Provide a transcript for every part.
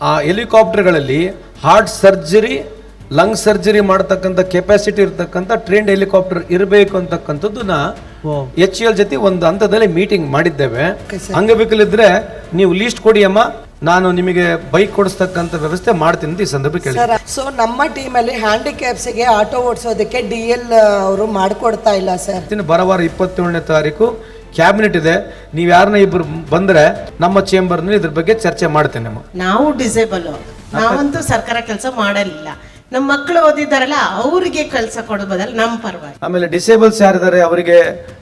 ಆ ಹೆಲಿಕಾಪ್ಟರ್ಗಳಲ್ಲಿ heart surgery lung surgery ಮಾಡತಕ್ಕಂಥ ಕೆಪಾಸಿಟಿ ಇರತಕ್ಕಂಥ ಟ್ರೈನ್ಡ್ ಹೆಲಿಕಾಪ್ಟರ್ ಇರಬೇಕು ಅಂತಕ್ಕಂಥದ್ದನ್ನ ಎಚ್ ಎಲ್ ಜೊತೆ ಒಂದು ಹಂತದಲ್ಲಿ ಮೀಟಿಂಗ್ ಮಾಡಿದ್ದೇವೆ. ಅಂಗವಿಕಲಿದ್ರೆ ನೀವು ಲೀಸ್ಟ್ ಕೊಡಿ ಅಮ್ಮ. ನಾನು ನಿಮಗೆ ಬೈಕ್ ಕೊಡಿಸ್ತಕ್ಕಂಥ ವ್ಯವಸ್ಥೆ ಮಾಡ್ತೀನಿ ಅಂತ ಈ ಸಂದರ್ಭ ಕೇಳಿ ಸರ್ ಸೊ ನಮ್ಮ ಟೀಮಲ್ಲಿ ಹ್ಯಾಂಡಿಕ್ಯಾಪ್ಸ್ಗೆ ಆಟೋ ಓಡಿಸೋದಕ್ಕೆ ಡಿ ಎಲ್ ಅವರು ಮಾಡಿಕೊಡ್ತಾ ಇಲ್ಲ ಸರ್. ಬರವಾರ ಇಪ್ಪತ್ತೇಳನೇ ತಾರೀಕು ಕ್ಯಾಬಿನೆಟ್ ಇದೆ. ನೀವು ಯಾರನ್ನ ಇಬ್ರು ಬಂದ್ರೆ ನಮ್ಮ ಚೇಂಬರ್ನಲ್ಲಿ ಇದ್ರ ಬಗ್ಗೆ ಚರ್ಚೆ ಮಾಡ್ತೇನೆ ನಾವು ಡಿಸೇಬಲ್ ನಾವಂತೂ ಸರ್ಕಾರ ಕೆಲಸ ಮಾಡಲಿಲ್ಲ. ನಮ್ಮ ಮಕ್ಕಳು ಓದಿದಾರಲ್ಲ ಅವರಿಗೆ ಕೆಲಸ ಕೊಡೋ ಬದಲು ನಮ್ಮ ಪರವಾಗಿ. ಆಮೇಲೆ ಡಿಸೇಬಲ್ಸ್ ಯಾರಿದ್ದಾರೆ ಅವರಿಗೆ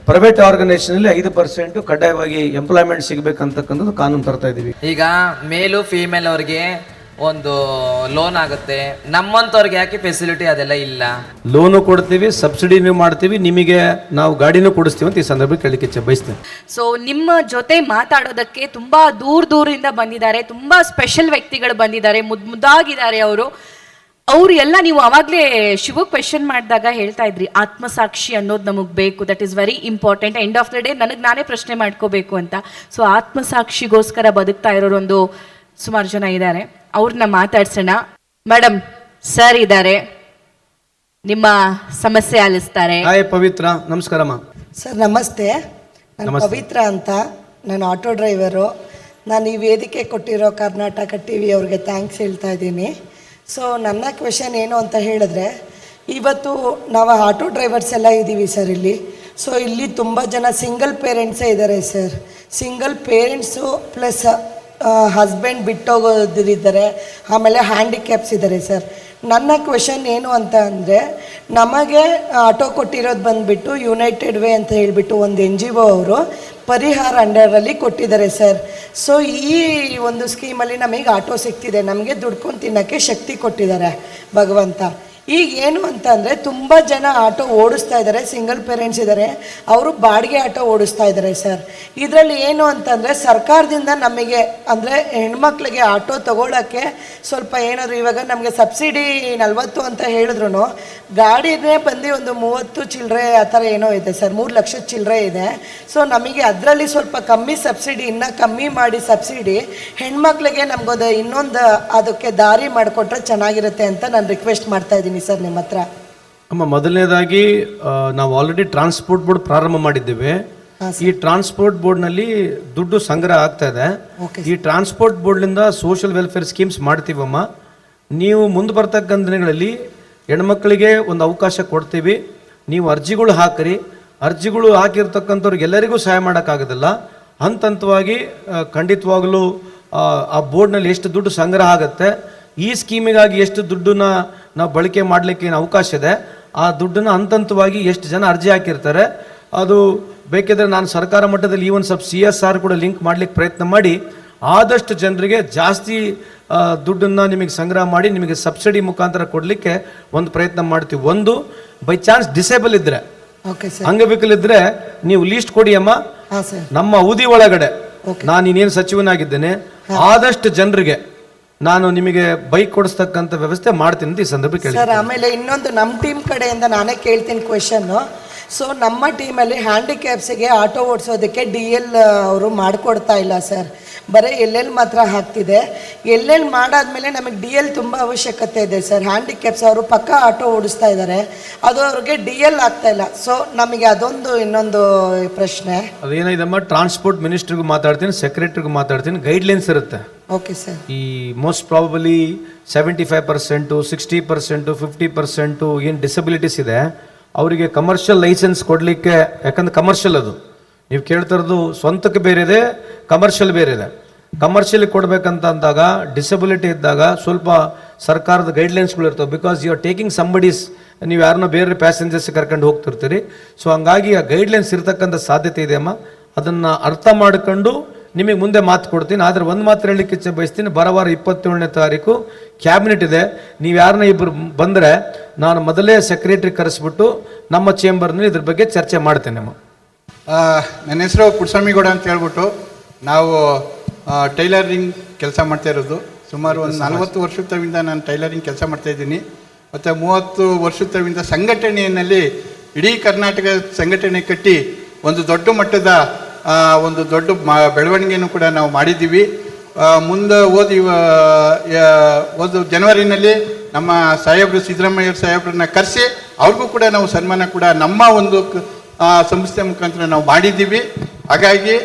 ಪ್ರೈವೇಟ್ ಆರ್ಗನೈಸೇಷನ್ ಅಲ್ಲಿ ಐದು ಪರ್ಸೆಂಟ್ ಕಡ್ಡಾಯವಾಗಿ ಎಂಪ್ಲಾಯ್ಮೆಂಟ್ ಸಿಗಬೇಕಂತಕ್ಕಂಥದ್ದು ಕಾನೂನು ತರ್ತಾ ಇದೀವಿ. ಈಗ ಮೇಲು ಫೀಮೇಲ್ ಅವ್ರಿಗೆ ಒಂದು ಲೋನ್ ಆಗುತ್ತೆ. ನಮ್ಮಂತವ್ರಿಗೆ ಯಾಕೆ ಫೆಸಿಲಿಟಿ ಅದೆಲ್ಲ ಇಲ್ಲ? ಲೋನು ಕೊಡ್ತೀವಿ ಸಬ್ಸಿಡಿನೂ ಮಾಡ್ತೀವಿ ನಿಮಗೆ ನಾವು ಗಾಡಿನೂ ಕೊಡಿಸ್ತೀವಿ ಅಂತ ಈ ಸಂದರ್ಭ ಕೇಳಲಿಕ್ಕೆ ಇಚ್ಛೆ ಬಯಸ್ತೇನೆ. ಸೊ ನಿಮ್ಮ ಜೊತೆ ಮಾತಾಡೋದಕ್ಕೆ ತುಂಬಾ ದೂರ ದೂರಿಂದ ಬಂದಿದ್ದಾರೆ ತುಂಬಾ ಸ್ಪೆಷಲ್ ವ್ಯಕ್ತಿಗಳು ಬಂದಿದ್ದಾರೆ ಮುದ್ ಮುದ್ದಾಗಿದ್ದಾರೆ ಅವರು. ಅವ್ರು ಎಲ್ಲ ನೀವು ಅವಾಗಲೇ ಶಿವ ಕ್ವೆಶನ್ ಮಾಡಿದಾಗ ಹೇಳ್ತಾ ಇದ್ರಿ ಆತ್ಮಸಾಕ್ಷಿ ಅನ್ನೋದು ನಮಗೆ ಬೇಕು that is very important end of the day ನನಗೆ ನಾನೇ ಪ್ರಶ್ನೆ ಮಾಡ್ಕೋಬೇಕು ಅಂತ. ಸೊ ಆತ್ಮಸಾಕ್ಷಿಗೋಸ್ಕರ ಬದುಕ್ತಾ ಇರೋರೊಂದು ಸುಮಾರು ಜನ ಇದ್ದಾರೆ. ಅವ್ರನ್ನ ಮಾತಾಡ್ಸೋಣ. ಮೇಡಮ್ ಸರ್ ಇದ್ದಾರೆ. ನಿಮ್ಮ ಸಮಸ್ಯೆ ಆಲಿಸ್ತಾರೆ. ಹಾಯ್ ಪವಿತ್ರ ನಮಸ್ಕಾರಮ್ಮ ಸರ್ ನಮಸ್ತೆ. ನಾನು ನಮಸ್ತೆ. ಪವಿತ್ರ ಅಂತ. ನಾನು ಆಟೋ ಡ್ರೈವರು. ನಾನು ಈ ವೇದಿಕೆ ಕೊಟ್ಟಿರೋ ಕರ್ನಾಟಕ ಟಿ ವಿ ಅವ್ರಿಗೆ ಥ್ಯಾಂಕ್ಸ್ ಹೇಳ್ತಾ ಇದ್ದೀನಿ. ಸೊ ನನ್ನ ಕ್ವೆಶನ್ ಏನು ಅಂತ ಹೇಳಿದ್ರೆ ಇವತ್ತು ನಾವು ಆಟೋ ಡ್ರೈವರ್ಸ್ ಎಲ್ಲ ಇದ್ದೀವಿ ಸರ್ ಇಲ್ಲಿ. ಸೊ ಇಲ್ಲಿ ತುಂಬ ಜನ ಸಿಂಗಲ್ ಪೇರೆಂಟ್ಸೇ ಇದ್ದಾರೆ sir. Single parents plus husband ಬಿಟ್ಟೋಗೋದಿದ್ದಾರೆ ಆಮೇಲೆ ಹ್ಯಾಂಡಿಕ್ಯಾಪ್ಸ್ ಇದ್ದಾರೆ ಸರ್. ನನ್ನ ಕ್ವೆಶನ್ ಏನು ಅಂತ ಅಂದರೆ, ನಮಗೆ ಆಟೋ ಕೊಟ್ಟಿರೋದು ಬಂದುಬಿಟ್ಟು ಯುನೈಟೆಡ್ ವೇ ಅಂತ ಹೇಳಿಬಿಟ್ಟು ಒಂದು ಎನ್ ಜಿ ಒ ಅವರು ಪರಿಹಾರ ಅಂಡರಲ್ಲಿ ಕೊಟ್ಟಿದ್ದಾರೆ ಸರ್. ಸೊ ಈ ಒಂದು ಸ್ಕೀಮಲ್ಲಿ ನಮಗೆ ಆಟೋ ಸಿಗ್ತಿದೆ, ನಮಗೆ ದುಡ್ಕೊಂಡು ತಿನ್ನೋಕ್ಕೆ ಶಕ್ತಿ ಕೊಟ್ಟಿದ್ದಾರೆ ಭಗವಂತ. ಈಗ ಏನು ಅಂತ ಅಂದರೆ ತುಂಬ ಜನ ಆಟೋ ಓಡಿಸ್ತಾ ಇದ್ದಾರೆ ಸಿಂಗಲ್ ಪೇರೆಂಟ್ಸ್ ಇದ್ದಾರೆ ಅವರು ಬಾಡಿಗೆ ಆಟೋ ಓಡಿಸ್ತಾ ಇದ್ದಾರೆ ಸರ್ ಇದರಲ್ಲಿ ಏನು ಅಂತಂದರೆ ಸರ್ಕಾರದಿಂದ ನಮಗೆ ಅಂದರೆ ಹೆಣ್ಮಕ್ಳಿಗೆ ಆಟೋ ತಗೊಳ್ಳೋಕ್ಕೆ ಸ್ವಲ್ಪ ಏನಾದರೂ ಇವಾಗ ನಮಗೆ ಸಬ್ಸಿಡಿ ನಲ್ವತ್ತು ಅಂತ ಹೇಳಿದ್ರು ಗಾಡಿನೇ ಬಂದು ಒಂದು ಮೂವತ್ತು ಚಿಲ್ಲರೆ ಆ ಥರ ಏನೋ ಇದೆ ಸರ್ ಮೂರು ಲಕ್ಷದ ಚಿಲ್ಲರೆ ಇದೆ. ಸೊ ನಮಗೆ ಅದರಲ್ಲಿ ಸ್ವಲ್ಪ ಕಮ್ಮಿ ಸಬ್ಸಿಡಿ, ಇನ್ನೂ ಕಮ್ಮಿ ಮಾಡಿ ಸಬ್ಸಿಡಿ ಹೆಣ್ಮಕ್ಳಿಗೆ ನಮಗೊಂದು ಇನ್ನೊಂದು ಅದಕ್ಕೆ ದಾರಿ ಮಾಡಿಕೊಟ್ರೆ ಚೆನ್ನಾಗಿರುತ್ತೆ ಅಂತ ನಾನು ರಿಕ್ವೆಸ್ಟ್ ಮಾಡ್ತಾ ಇದ್ದೀನಿ ಸರ್ ನಿಮ್ಮ ಹತ್ರ? ಅಮ್ಮ ಮೊದಲನೇದಾಗಿ ನಾವು ಆಲ್ರೆಡಿ ಟ್ರಾನ್ಸ್ಪೋರ್ಟ್ ಬೋರ್ಡ್ ಪ್ರಾರಂಭ ಮಾಡಿದ್ದೇವೆ. ಈ ಟ್ರಾನ್ಸ್ಪೋರ್ಟ್ ಬೋರ್ಡ್ನಲ್ಲಿ ದುಡ್ಡು ಸಂಗ್ರಹ ಆಗ್ತಾ ಇದೆ. ಈ ಟ್ರಾನ್ಸ್ಪೋರ್ಟ್ ಬೋರ್ಡ್ನಿಂದ ಸೋಷಿಯಲ್ ವೆಲ್ಫೇರ್ ಸ್ಕೀಮ್ಸ್ ಮಾಡ್ತೀವಮ್ಮ ನೀವು ಮುಂದೆ ಬರ್ತಕ್ಕಂಥ ದಿನಗಳಲ್ಲಿ ಹೆಣ್ಮಕ್ಳಿಗೆ ಒಂದು ಅವಕಾಶ ಕೊಡ್ತೀವಿ. ನೀವು ಅರ್ಜಿಗಳು ಹಾಕಿರಿ. ಅರ್ಜಿಗಳು ಹಾಕಿರ್ತಕ್ಕಂಥವ್ರಿಗೆ ಎಲ್ಲರಿಗೂ ಸಹಾಯ ಮಾಡೋಕ್ಕಾಗೋದಿಲ್ಲ. ಹಂತ ಹಂತವಾಗಿ ಖಂಡಿತವಾಗಲೂ ಆ ಬೋರ್ಡ್ನಲ್ಲಿ ಎಷ್ಟು ದುಡ್ಡು ಸಂಗ್ರಹ ಆಗುತ್ತೆ ಈ ಸ್ಕೀಮಿಗಾಗಿ ಎಷ್ಟು ದುಡ್ಡನ್ನ ನಾವು ಬಳಕೆ ಮಾಡಲಿಕ್ಕೆ ಏನು ಅವಕಾಶ ಇದೆ ಆ ದುಡ್ಡನ್ನು ಹಂತ ಹಂತವಾಗಿ ಎಷ್ಟು ಜನ ಅರ್ಜಿ ಹಾಕಿರ್ತಾರೆ ಅದು ಬೇಕಿದ್ರೆ ನಾನು ಸರ್ಕಾರ ಮಟ್ಟದಲ್ಲಿ ಈ ಒಂದು ಸ್ವಲ್ಪ ಸಿ ಎಸ್ ಆರ್ ಕೂಡ ಲಿಂಕ್ ಮಾಡಲಿಕ್ಕೆ ಪ್ರಯತ್ನ ಮಾಡಿ ಆದಷ್ಟು ಜನರಿಗೆ ಜಾಸ್ತಿ ದುಡ್ಡನ್ನು ನಿಮಗೆ ಸಂಗ್ರಹ ಮಾಡಿ ನಿಮಗೆ ಸಬ್ಸಿಡಿ ಮುಖಾಂತರ ಕೊಡಲಿಕ್ಕೆ ಒಂದು ಪ್ರಯತ್ನ ಮಾಡ್ತೀವಿ. ಒಂದು ಬೈ ಚಾನ್ಸ್ ಡಿಸೇಬಲ್ ಇದ್ದರೆ ಓಕೆ ಇದ್ದರೆ ನೀವು ಲೀಸ್ಟ್ ಕೊಡಿ ಅಮ್ಮ. ನಮ್ಮ ಅವಧಿ ಒಳಗಡೆ ನಾನು ಇನ್ನೇನು ಸಚಿವನಾಗಿದ್ದೇನೆ ಆದಷ್ಟು ಜನರಿಗೆ ನಾನು ನಿಮಗೆ ಬೈಕ್ ಕೊಡಿಸ್ತಕ್ಕಂಥ ವ್ಯವಸ್ಥೆ ಮಾಡ್ತೀನಿ ಅಂತ ಈ ಸಂದರ್ಭ ಕೇಳಿ ಸರ್ ಆಮೇಲೆ ಇನ್ನೊಂದು ನಮ್ಮ ಟೀಮ್ ಕಡೆಯಿಂದ ನಾನೇ ಕೇಳ್ತೀನಿ ಕ್ವೆಶನ್ನು ಸೊ ನಮ್ಮ ಟೀಮಲ್ಲಿ ಹ್ಯಾಂಡಿಕ್ಯಾಪ್ಸಿಗೆ ಆಟೋ ಓಡಿಸೋದಕ್ಕೆ ಡಿ ಎಲ್ ಅವರು ಮಾಡಿಕೊಡ್ತಾ ಇಲ್ಲ ಸರ್ ಬರೀ ಎಲ್ಲೆಲ್ಲಿ ಮಾತ್ರ ಹಾಕ್ತಿದೆ ಎಲ್ಲೆಲ್ಲಿ ಮಾಡಾದಮೇಲೆ ನಮಗೆ ಡಿ ಎಲ್ ತುಂಬ ಅವಶ್ಯಕತೆ ಇದೆ ಸರ್ ಹ್ಯಾಂಡಿಕ್ಯಾಪ್ಸ್ ಅವರು ಪಕ್ಕ ಆಟೋ ಓಡಿಸ್ತಾ ಇದ್ದಾರೆ ಅದು ಅವ್ರಿಗೆ ಡಿ ಎಲ್ ಆಗ್ತಾ ಇಲ್ಲ. ಸೊ ನಮಗೆ ಅದೊಂದು ಇನ್ನೊಂದು ಪ್ರಶ್ನೆ. ಅದೇನಿದಮ್ಮ ಟ್ರಾನ್ಸ್ಪೋರ್ಟ್ ಮಿನಿಸ್ಟ್ರಿಗೂ ಮಾತಾಡ್ತೀನಿ ಸೆಕ್ರೆಟರಿಗೂ ಮಾತಾಡ್ತೀನಿ. ಗೈಡ್ಲೈನ್ಸ್ ಇರುತ್ತೆ. ಓಕೆ ಸರ್ ಈ most probably seventy five percent sixty percent fifty percent ಏನು ಡಿಸಬಿಲಿಟೀಸ್ ಇದೆ ಅವರಿಗೆ ಕಮರ್ಷಿಯಲ್ ಲೈಸೆನ್ಸ್ ಕೊಡಲಿಕ್ಕೆ, ಯಾಕಂದ್ರೆ ಕಮರ್ಷಿಯಲ್ ಅದು. ನೀವು ಕೇಳ್ತಿರೋದು ಸ್ವಂತಕ್ಕೆ ಬೇರೆ ಇದೆ ಕಮರ್ಷಿಯಲ್ ಬೇರೆ ಇದೆ ಕಮರ್ಷಿಯಲ್ ಕೊಡಬೇಕಂತ ಅಂದಾಗ ಡಿಸಬಿಲಿಟಿ ಇದ್ದಾಗ ಸ್ವಲ್ಪ ಸರ್ಕಾರದ ಗೈಡ್ಲೈನ್ಸ್ಗಳು ಇರ್ತವೆ. Because you are taking somebody's ನೀವು ಯಾರನ್ನೋ ಬೇರೆ ಪ್ಯಾಸೆಂಜರ್ಸ್ ಕರ್ಕೊಂಡು ಹೋಗ್ತಿರ್ತೀರಿ. ಸೊ ಹಂಗಾಗಿ ಆ ಗೈಡ್ಲೈನ್ಸ್ ಇರ್ತಕ್ಕಂಥ ಸಾಧ್ಯತೆ ಇದೆ ಅಮ್ಮ. ಅದನ್ನು ಅರ್ಥ ಮಾಡ್ಕೊಂಡು ನಿಮಗೆ ಮುಂದೆ ಮಾತು ಕೊಡ್ತೀನಿ. ಆದರೆ ಒಂದು ಮಾತು ಹೇಳಲಿಕ್ಕೆ ಇಚ್ಛೆ ಬಯಸ್ತೀನಿ. ಬರವಾರ ಇಪ್ಪತ್ತೇಳನೇ ತಾರೀಕು ಕ್ಯಾಬಿನೆಟ್ ಇದೆ. ನೀವು ಯಾರನ್ನ ಇಬ್ಬರು ಬಂದರೆ ನಾನು ಮೊದಲೇ ಸೆಕ್ರೆಟ್ರಿ ಕರೆಸ್ಬಿಟ್ಟು ನಮ್ಮ ಚೇಂಬರ್ನಲ್ಲಿ ಇದ್ರ ಬಗ್ಗೆ ಚರ್ಚೆ ಮಾಡ್ತೇನೆ ನನ್ನ ಹೆಸರು ಪುಟ್ಸ್ವಾಮಿಗೌಡ ಅಂತ ಹೇಳ್ಬಿಟ್ಟು ನಾವು ಟೈಲರಿಂಗ್ ಕೆಲಸ ಮಾಡ್ತಾ ಇರೋದು. ಸುಮಾರು ಒಂದು ನಲವತ್ತು ವರ್ಷದಿಂದ ನಾನು ಟೈಲರಿಂಗ್ ಕೆಲಸ ಮಾಡ್ತಾ ಇದ್ದೀನಿ. ಮತ್ತು ಮೂವತ್ತು ವರ್ಷದಿಂದ ಸಂಘಟನೆಯಲ್ಲಿ ಇಡೀ ಕರ್ನಾಟಕ ಸಂಘಟನೆ ಕಟ್ಟಿ ಒಂದು ದೊಡ್ಡ ಮಟ್ಟದ ಒಂದು ದೊಡ್ಡ ಮ ಬೆಳವಣಿಗೆಯನ್ನು ಕೂಡ ನಾವು ಮಾಡಿದ್ದೀವಿ. ಮುಂದೆ ಓದಿ ಒಂದು ಜನವರಿನಲ್ಲಿ ನಮ್ಮ ಸಾಹೇಬರು ಸಿದ್ದರಾಮಯ್ಯ ಸಾಹೇಬ್ರನ್ನ ಕರೆಸಿ ಅವ್ರಿಗೂ ಕೂಡ ನಾವು ಸನ್ಮಾನ ಕೂಡ ನಮ್ಮ ಒಂದು ಸಂಸ್ಥೆ ಮುಖಾಂತರ ನಾವು ಮಾಡಿದ್ದೀವಿ. ಹಾಗಾಗಿ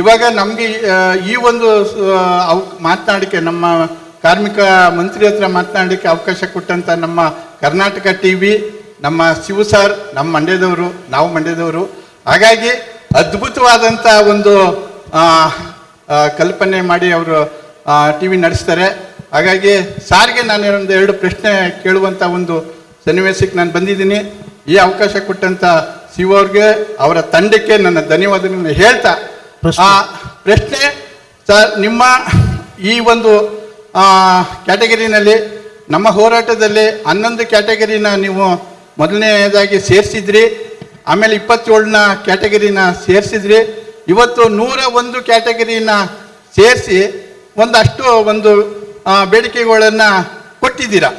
ಇವಾಗ ನಮಗೆ ಈ ಒಂದು ಅವ, ಮಾತನಾಡಲಿಕ್ಕೆ ನಮ್ಮ ಕಾರ್ಮಿಕ ಮಂತ್ರಿ ಹತ್ರ ಮಾತನಾಡಲಿಕ್ಕೆ ಅವಕಾಶ ಕೊಟ್ಟಂಥ ನಮ್ಮ ಕರ್ನಾಟಕ ಟಿ ವಿ, ನಮ್ಮ ಶಿವ ಸರ್, ನಮ್ಮ ಮಂಡ್ಯದವರು, ನಾವು ಮಂಡ್ಯದವರು. ಹಾಗಾಗಿ ಅದ್ಭುತವಾದಂಥ ಒಂದು ಕಲ್ಪನೆ ಮಾಡಿ ಅವರು ಟಿ ವಿ ನಡೆಸ್ತಾರೆ. ಹಾಗಾಗಿ ಸಾರಿಗೆ ನಾನು ಒಂದು ಎರಡು ಪ್ರಶ್ನೆ ಕೇಳುವಂಥ ಒಂದು ಸನ್ನಿವೇಶಕ್ಕೆ ನಾನು ಬಂದಿದ್ದೀನಿ. ಈ ಅವಕಾಶ ಕೊಟ್ಟಂತ ಸಿ ಅವ್ರಿಗೆ, ಅವರ ತಂಡಕ್ಕೆ ನನ್ನ ಧನ್ಯವಾದಗಳನ್ನು ಹೇಳ್ತಾ, ಆ, ಪ್ರಶ್ನೆ ಸರ್ ನಿಮ್ಮ ಈ ಒಂದು ಕ್ಯಾಟಗರಿನಲ್ಲಿ, ನಮ್ಮ ಹೋರಾಟದಲ್ಲಿ ಹನ್ನೊಂದು ಕ್ಯಾಟಗರಿನ ನೀವು ಮೊದಲನೇದಾಗಿ ಸೇರಿಸಿದ್ರಿ. ಆಮೇಲೆ ಇಪ್ಪತ್ತೇಳನ್ನ ಕ್ಯಾಟಗರಿನ ಸೇರಿಸಿದ್ರಿ. ಇವತ್ತು ನೂರ ಒಂದು ಕ್ಯಾಟಗರಿನ ಸೇರಿಸಿ ಒಂದಷ್ಟು ಒಂದು ಬೇಡಿಕೆಗಳನ್ನು ಕೊಟ್ಟಿದ್ದೀರಾ.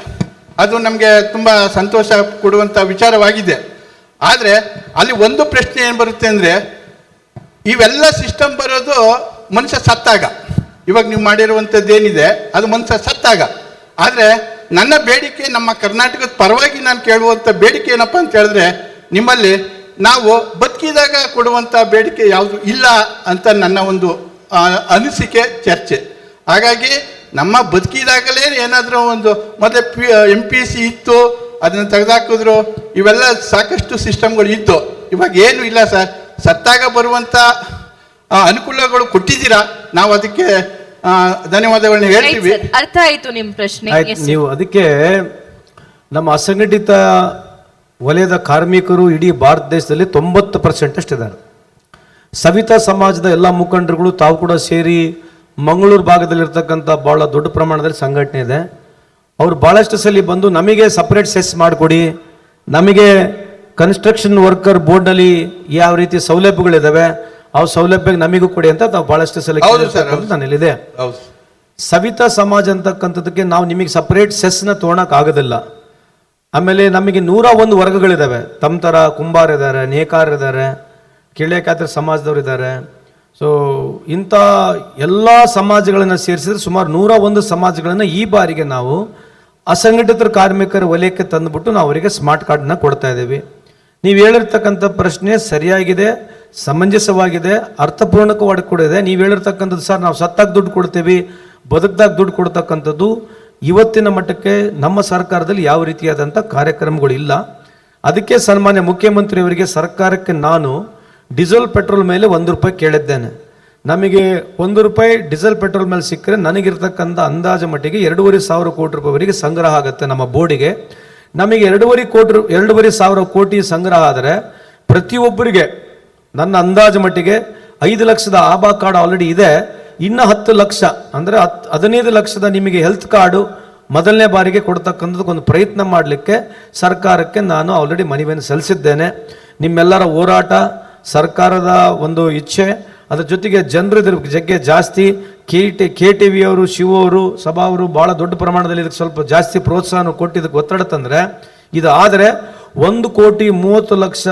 ಅದು ನಮಗೆ ತುಂಬ ಸಂತೋಷ ಕೊಡುವಂಥ ವಿಚಾರವಾಗಿದೆ. ಆದರೆ ಅಲ್ಲಿ ಒಂದು ಪ್ರಶ್ನೆ ಏನು ಬರುತ್ತೆ ಅಂದರೆ, ಇವೆಲ್ಲ ಸಿಸ್ಟಮ್ ಬರೋದು ಮನುಷ್ಯ ಸತ್ತಾಗ. ಇವಾಗ ನೀವು ಮಾಡಿರುವಂಥದ್ದೇನಿದೆ ಅದು ಮನುಷ್ಯ ಸತ್ತಾಗ. ಆದರೆ ನನ್ನ ಬೇಡಿಕೆ ನಮ್ಮ ಕರ್ನಾಟಕದ ಪರವಾಗಿ ನಾನು ಕೇಳುವಂಥ ಬೇಡಿಕೆ ಏನಪ್ಪ ಅಂತ ಹೇಳಿದ್ರೆ, ನಿಮ್ಮಲ್ಲಿ ನಾವು ಬದುಕಿದಾಗ ಕೊಡುವಂಥ ಬೇಡಿಕೆ ಯಾವುದು ಇಲ್ಲ ಅಂತ ನನ್ನ ಒಂದು ಅನಿಸಿಕೆ ಚರ್ಚೆ. ಹಾಗಾಗಿ ನಮ್ಮ ಬದುಕಿದಾಗಲೇ ಏನಾದರೂ ಒಂದು ಮತ್ತೆ ಪಿ ಎಂ ಪಿ ಸಿ ಇತ್ತು ಅದನ್ನು ತೆಗೆದಾಕಿದ್ರು ಇವೆಲ್ಲ ಸಾಕಷ್ಟು ಸಿಸ್ಟಮ್ಗಳು ಇತ್ತು. ಇವಾಗ ಏನು ಇಲ್ಲ ಸರ್. ಸತ್ತಾಗ ಬರುವಂಥ ಅನುಕೂಲಗಳು ಕೊಟ್ಟಿದ್ದೀರಾ? ನಾವು ಅದಕ್ಕೆ ಧನ್ಯವಾದಗಳನ್ನ ಹೇಳ್ತೀವಿ. ಅರ್ಥ ಆಯ್ತು ನಿಮ್ಮ ಪ್ರಶ್ನೆ. ನೀವು ಅದಕ್ಕೆ ನಮ್ಮ ಅಸಂಘಟಿತ ವಲಯದ ಕಾರ್ಮಿಕರು ಇಡೀ ಭಾರತ ದೇಶದಲ್ಲಿ ತೊಂಬತ್ತು ಪರ್ಸೆಂಟ್ ಅಷ್ಟಿದ್ದಾರೆ. ಸವಿತಾ ಸಮಾಜದ ಎಲ್ಲ ಮುಖಂಡರುಗಳು ತಾವು ಕೂಡ ಸೇರಿ ಮಂಗಳೂರು ಭಾಗದಲ್ಲಿರ್ತಕ್ಕಂಥ ಭಾಳ ದೊಡ್ಡ ಪ್ರಮಾಣದಲ್ಲಿ ಸಂಘಟನೆ ಇದೆ. ಅವರು ಭಾಳಷ್ಟು ಸಲ ಬಂದು ನಮಗೆ ಸಪ್ರೇಟ್ ಸೆಸ್ ಮಾಡಿಕೊಡಿ ನಮಗೆ ಕನ್ಸ್ಟ್ರಕ್ಷನ್ ವರ್ಕರ್ ಬೋರ್ಡ್ನಲ್ಲಿ ಯಾವ ರೀತಿ ಸೌಲಭ್ಯಗಳಿದ್ದಾವೆ ಆ ಸೌಲಭ್ಯ ನಮಗೂ ಕೊಡಿ ಅಂತ ತಾವು ಭಾಳಷ್ಟು ಸಲ. ನನ್ನಲ್ಲಿದೆ. ಸವಿತಾ ಸಮಾಜ ಅಂತಕ್ಕಂಥದ್ದಕ್ಕೆ ನಾವು ನಿಮಗೆ ಸಪ್ರೇಟ್ ಸೆಸ್ನ ತೊಗೊಳಕ್ ಆಗೋದಿಲ್ಲ. ಆಮೇಲೆ ನಮಗೆ ನೂರ ಒಂದು ವರ್ಗಗಳಿದ್ದಾವೆ ತಮ್ಮ ಥರ ಕುಂಬಾರ ಇದ್ದಾರೆ ನೇಕಾರ ಇದ್ದಾರೆ ಕಿಳ್ಯಕಾತ್ರ ಸಮಾಜದವ್ರು ಇದ್ದಾರೆ ಸೊ ಇಂಥ ಎಲ್ಲ ಸಮಾಜಗಳನ್ನು ಸೇರಿಸಿದ್ರೆ ಸುಮಾರು ನೂರ ಒಂದು ಸಮಾಜಗಳನ್ನು ಈ ಬಾರಿಗೆ ನಾವು ಅಸಂಘಟಿತ ಕಾರ್ಮಿಕರ ವಲಯಕ್ಕೆ ತಂದುಬಿಟ್ಟು ನಾವು ಅವರಿಗೆ ಸ್ಮಾರ್ಟ್ ಕಾರ್ಡ್ನ ಕೊಡ್ತಾ ಇದ್ದೀವಿ. ನೀವು ಹೇಳಿರ್ತಕ್ಕಂಥ ಪ್ರಶ್ನೆ ಸರಿಯಾಗಿದೆ, ಸಮಂಜಸವಾಗಿದೆ, ಅರ್ಥಪೂರ್ಣಕವಾಗಿ ಕೂಡ ಇದೆ. ನೀವು ಹೇಳಿರ್ತಕ್ಕಂಥದ್ದು, ಸರ್, ನಾವು ಸತ್ತಾಗ ದುಡ್ಡು ಕೊಡ್ತೀವಿ, ಬದುಕ್ದಾಗ ದುಡ್ಡು ಕೊಡ್ತಕ್ಕಂಥದ್ದು ಇವತ್ತಿನ ಮಟ್ಟಕ್ಕೆ ನಮ್ಮ ಸರ್ಕಾರದಲ್ಲಿ ಯಾವ ರೀತಿಯಾದಂಥ ಕಾರ್ಯಕ್ರಮಗಳು ಇಲ್ಲ. ಅದಕ್ಕೆ ಸನ್ಮಾನ್ಯ ಮುಖ್ಯಮಂತ್ರಿಯವರಿಗೆ ಸರ್ಕಾರಕ್ಕೆ ನಾನು ಡೀಸೆಲ್ ಪೆಟ್ರೋಲ್ ಮೇಲೆ ಒಂದು ರೂಪಾಯಿ ಕೇಳಿದ್ದೇನೆ. ನಮಗೆ ಒಂದು ರೂಪಾಯಿ ಡೀಸೆಲ್ ಪೆಟ್ರೋಲ್ ಮೇಲೆ ಸಿಕ್ಕರೆ ನನಗಿರ್ತಕ್ಕಂಥ ಅಂದಾಜು ಮಟ್ಟಿಗೆ ಎರಡೂವರೆ ಸಾವಿರ ಕೋಟಿ ರೂಪಾಯಿವರೆಗೆ ಸಂಗ್ರಹ ಆಗುತ್ತೆ ನಮ್ಮ ಬೋರ್ಡಿಗೆ. ನಮಗೆ ಎರಡೂವರೆ ಕೋಟಿ ಎರಡೂವರೆ ಸಾವಿರ ಕೋಟಿ ಸಂಗ್ರಹ ಆದರೆ ಪ್ರತಿಯೊಬ್ಬರಿಗೆ ನನ್ನ ಅಂದಾಜು ಮಟ್ಟಿಗೆ ಐದು ಲಕ್ಷದ ಆಭಾ ಕಾರ್ಡ್ ಆಲ್ರೆಡಿ ಇದೆ. ಇನ್ನು ಹತ್ತು ಲಕ್ಷ, ಅಂದರೆ ಹತ್ತು ಹದಿನೈದು ಲಕ್ಷದ ನಿಮಗೆ ಹೆಲ್ತ್ ಕಾರ್ಡು ಮೊದಲನೇ ಬಾರಿಗೆ ಕೊಡ್ತಕ್ಕಂಥದ್ದು ಒಂದು ಪ್ರಯತ್ನ ಮಾಡಲಿಕ್ಕೆ ಸರ್ಕಾರಕ್ಕೆ ನಾನು ಆಲ್ರೆಡಿ ಮನವಿಯನ್ನು ಸಲ್ಲಿಸಿದ್ದೇನೆ. ನಿಮ್ಮೆಲ್ಲರ ಹೋರಾಟ, ಸರ್ಕಾರದ ಒಂದು ಇಚ್ಛೆ, ಅದರ ಜೊತೆಗೆ ಜನರು ಇದ್ರ ಜಗ್ಗೆ ಜಾಸ್ತಿ, K T K T V ಅವರು, ಶಿವ ಅವರು, ಸಭಾ ಅವರು ಭಾಳ ದೊಡ್ಡ ಪ್ರಮಾಣದಲ್ಲಿ ಇದಕ್ಕೆ ಸ್ವಲ್ಪ ಜಾಸ್ತಿ ಪ್ರೋತ್ಸಾಹ ಕೊಟ್ಟು ಇದಕ್ಕೆ ಒತ್ತಡ ತಂದರೆ ಇದು ಆದರೆ ಒಂದು ಕೋಟಿ ಮೂವತ್ತು ಲಕ್ಷ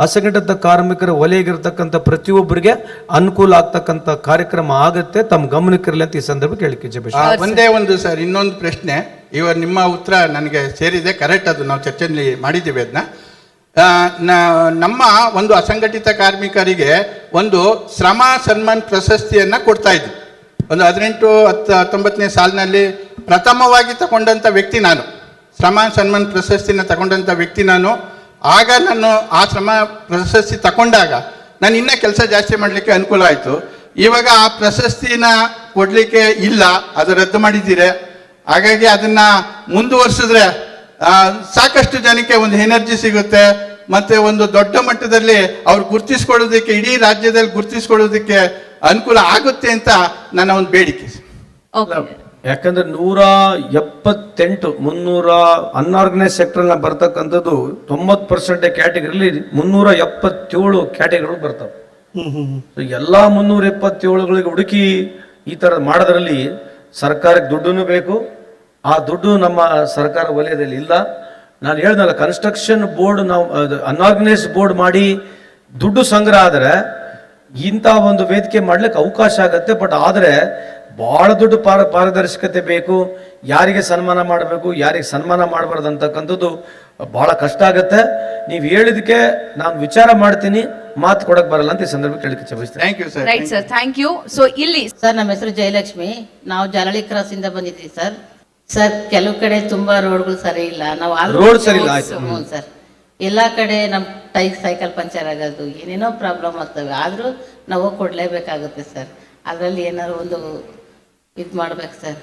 ಅಸಂಘಟಿತ ಕಾರ್ಮಿಕರ ವಲಯಗಿರ್ತಕ್ಕಂಥ ಪ್ರತಿಯೊಬ್ಬರಿಗೆ ಅನುಕೂಲ ಆಗ್ತಕ್ಕಂಥ ಕಾರ್ಯಕ್ರಮ ಆಗುತ್ತೆ. ತಮ್ಮ ಗಮನಕ್ಕಿರಲಿ ಅಂತ ಈ ಸಂದರ್ಭ ಕೇಳಿಕೆ ಆ, ಒಂದೇ ಒಂದು ಸರ್ ಇನ್ನೊಂದು ಪ್ರಶ್ನೆ. ಇವರು ನಿಮ್ಮ ಉತ್ತರ ನನಗೆ ಸೇರಿದೆ. ಕರೆಕ್ಟ್ ಅದು ನಾವು ಚರ್ಚೆಯಲ್ಲಿ ಮಾಡಿದ್ದೀವಿ ಅದನ್ನ ಆ, ನ- ನಮ್ಮ ಒಂದು ಅಸಂಘಟಿತ ಕಾರ್ಮಿಕರಿಗೆ ಒಂದು ಶ್ರಮ ಸನ್ಮಾನ್ ಪ್ರಶಸ್ತಿಯನ್ನು ಕೊಡ್ತಾ ಇದ್ವಿ. ಒಂದು ಹದಿನೆಂಟು ಹತ್ತು ಹತ್ತೊಂಬತ್ತನೇ ಸಾಲಿನಲ್ಲಿ ಪ್ರಥಮವಾಗಿ ತಗೊಂಡಂಥ ವ್ಯಕ್ತಿ ನಾನು. ಶ್ರಮ ಸನ್ಮಾನ್ ಪ್ರಶಸ್ತಿನ ತಗೊಂಡಂಥ ವ್ಯಕ್ತಿ ನಾನು. ಆಗ ನಾನು ಆ ಶ್ರಮ ಪ್ರಶಸ್ತಿ ತಗೊಂಡಾಗ ನಾನು ಇನ್ನೂ ಕೆಲಸ ಜಾಸ್ತಿ ಮಾಡಲಿಕ್ಕೆ ಅನುಕೂಲ ಆಯಿತು. ಇವಾಗ ಆ ಪ್ರಶಸ್ತಿನ ಕೊಡಲಿಕ್ಕೆ ಇಲ್ಲ, ಅದು ರದ್ದು ಮಾಡಿದ್ದೀರಿ. ಹಾಗಾಗಿ ಅದನ್ನು ಮುಂದುವರಿಸಿದ್ರೆ ಸಾಕಷ್ಟು ಜನಕ್ಕೆ ಒಂದು ಎನರ್ಜಿ ಸಿಗುತ್ತೆ. ಮತ್ತು ಒಂದು ದೊಡ್ಡ ಮಟ್ಟದಲ್ಲಿ ಅವ್ರು ಗುರ್ತಿಸ್ಕೊಳ್ಳೋದಕ್ಕೆ, ಇಡೀ ರಾಜ್ಯದಲ್ಲಿ ಗುರುತಿಸ್ಕೊಳ್ಳೋದಕ್ಕೆ ಅನುಕೂಲ ಆಗುತ್ತೆ ಅಂತ ನನ್ನ ಒಂದು ಬೇಡಿಕೆ. ಯಾಕಂದ್ರೆ ನೂರ ಎಪ್ಪತ್ತೆಂಟು ಮುನ್ನೂರ ಅನ್ಆರ್ಗನೈಸ್ ಸೆಕ್ಟರ್ನ ಬರ್ತಕ್ಕಂಥದ್ದು ತೊಂಬತ್ತು ಪರ್ಸೆಂಟ್ ಕ್ಯಾಟಗರಿಲಿ ಮುನ್ನೂರ ಎಪ್ಪತ್ತೇಳು ಕ್ಯಾಟಗರಿಗಳು ಬರ್ತವೆ. ಎಲ್ಲ ಮುನ್ನೂರ ಎಪ್ಪತ್ತೇಳುಗಳಿಗೆ ಹುಡುಕಿ ಈ ಥರ ಮಾಡೋದ್ರಲ್ಲಿ ಸರ್ಕಾರಕ್ಕೆ ದುಡ್ಡು ಬೇಕು ಆ ದುಡ್ಡು ನಮ್ಮ ಸರ್ಕಾರ ವಲಯದಲ್ಲಿ ಇಲ್ಲ. ನಾನು ಹೇಳ್ದಲ್ಲ ಕನ್ಸ್ಟ್ರಕ್ಷನ್ ಬೋರ್ಡ್ ನಾವು ಅನ್ಆರ್ಗನೈಸ್ ಬೋರ್ಡ್ ಮಾಡಿ ದುಡ್ಡು ಸಂಗ್ರಹ ಆದರೆ ಇಂಥ ಒಂದು ವೇದಿಕೆ ಮಾಡ್ಲಿಕ್ಕೆ ಅವಕಾಶ ಆಗತ್ತೆ ಬಟ್ ಆದರೆ ಬಹಳ ದೊಡ್ಡ ಪಾರ ಪಾರದರ್ಶಕತೆ ಬೇಕು ಯಾರಿಗೆ ಸನ್ಮಾನ ಮಾಡಬೇಕು ಯಾರಿಗೆ ಸನ್ಮಾನ ಮಾಡಬಾರ್ದು ಅಂತಕ್ಕಂಥದ್ದು ಬಹಳ ಕಷ್ಟ ಆಗುತ್ತೆ. ನೀವು ಹೇಳಿದಕ್ಕೆ ನಾನು ವಿಚಾರ ಮಾಡ್ತೀನಿ ಮಾತು ಕೊಡಕ್ ಬರಲ್ಲ ಅಂತ ಈ ಸಂದರ್ಭ ಕೇಳಿಕೆ ಬಯಸ್ತೇನೆ thank you sir right sir thank you so ಇಲ್ಲಿ ಸರ್ ನಮ್ಮ ಹೆಸರು ಜಯಲಕ್ಷ್ಮಿ. ನಾವು ಜಲಳಿ ಕ್ರಾಸ್ ಇಂದ ಬಂದಿದ್ದೀವಿ ಸರ್ ಸರ್ ಕೆಲವು ಕಡೆ ತುಂಬಾ ರೋಡ್ಗಳು ಸರಿ ಇಲ್ಲ. ನಾವು ರೋಡ್ ಸರಿ ಇಲ್ಲ, ಹ್ಞೂ ಸರ್ ಎಲ್ಲಾ ಕಡೆ ನಮ್ಮ ಟೈ ಸೈಕಲ್ ಪಂಚರ್ ಆಗೋದು. ಏನೇನೋ ಪ್ರಾಬ್ಲಮ್ ಆಗ್ತವೆ. ಆದ್ರೂ ನಾವು ಹೋಗಿ ಕೊಡ್ಲೇಬೇಕಾಗುತ್ತೆ ಸರ್ ಅದರಲ್ಲಿ ಏನಾದ್ರು ಒಂದು ಇದು ಮಾಡ್ಬೇಕು ಸರ್.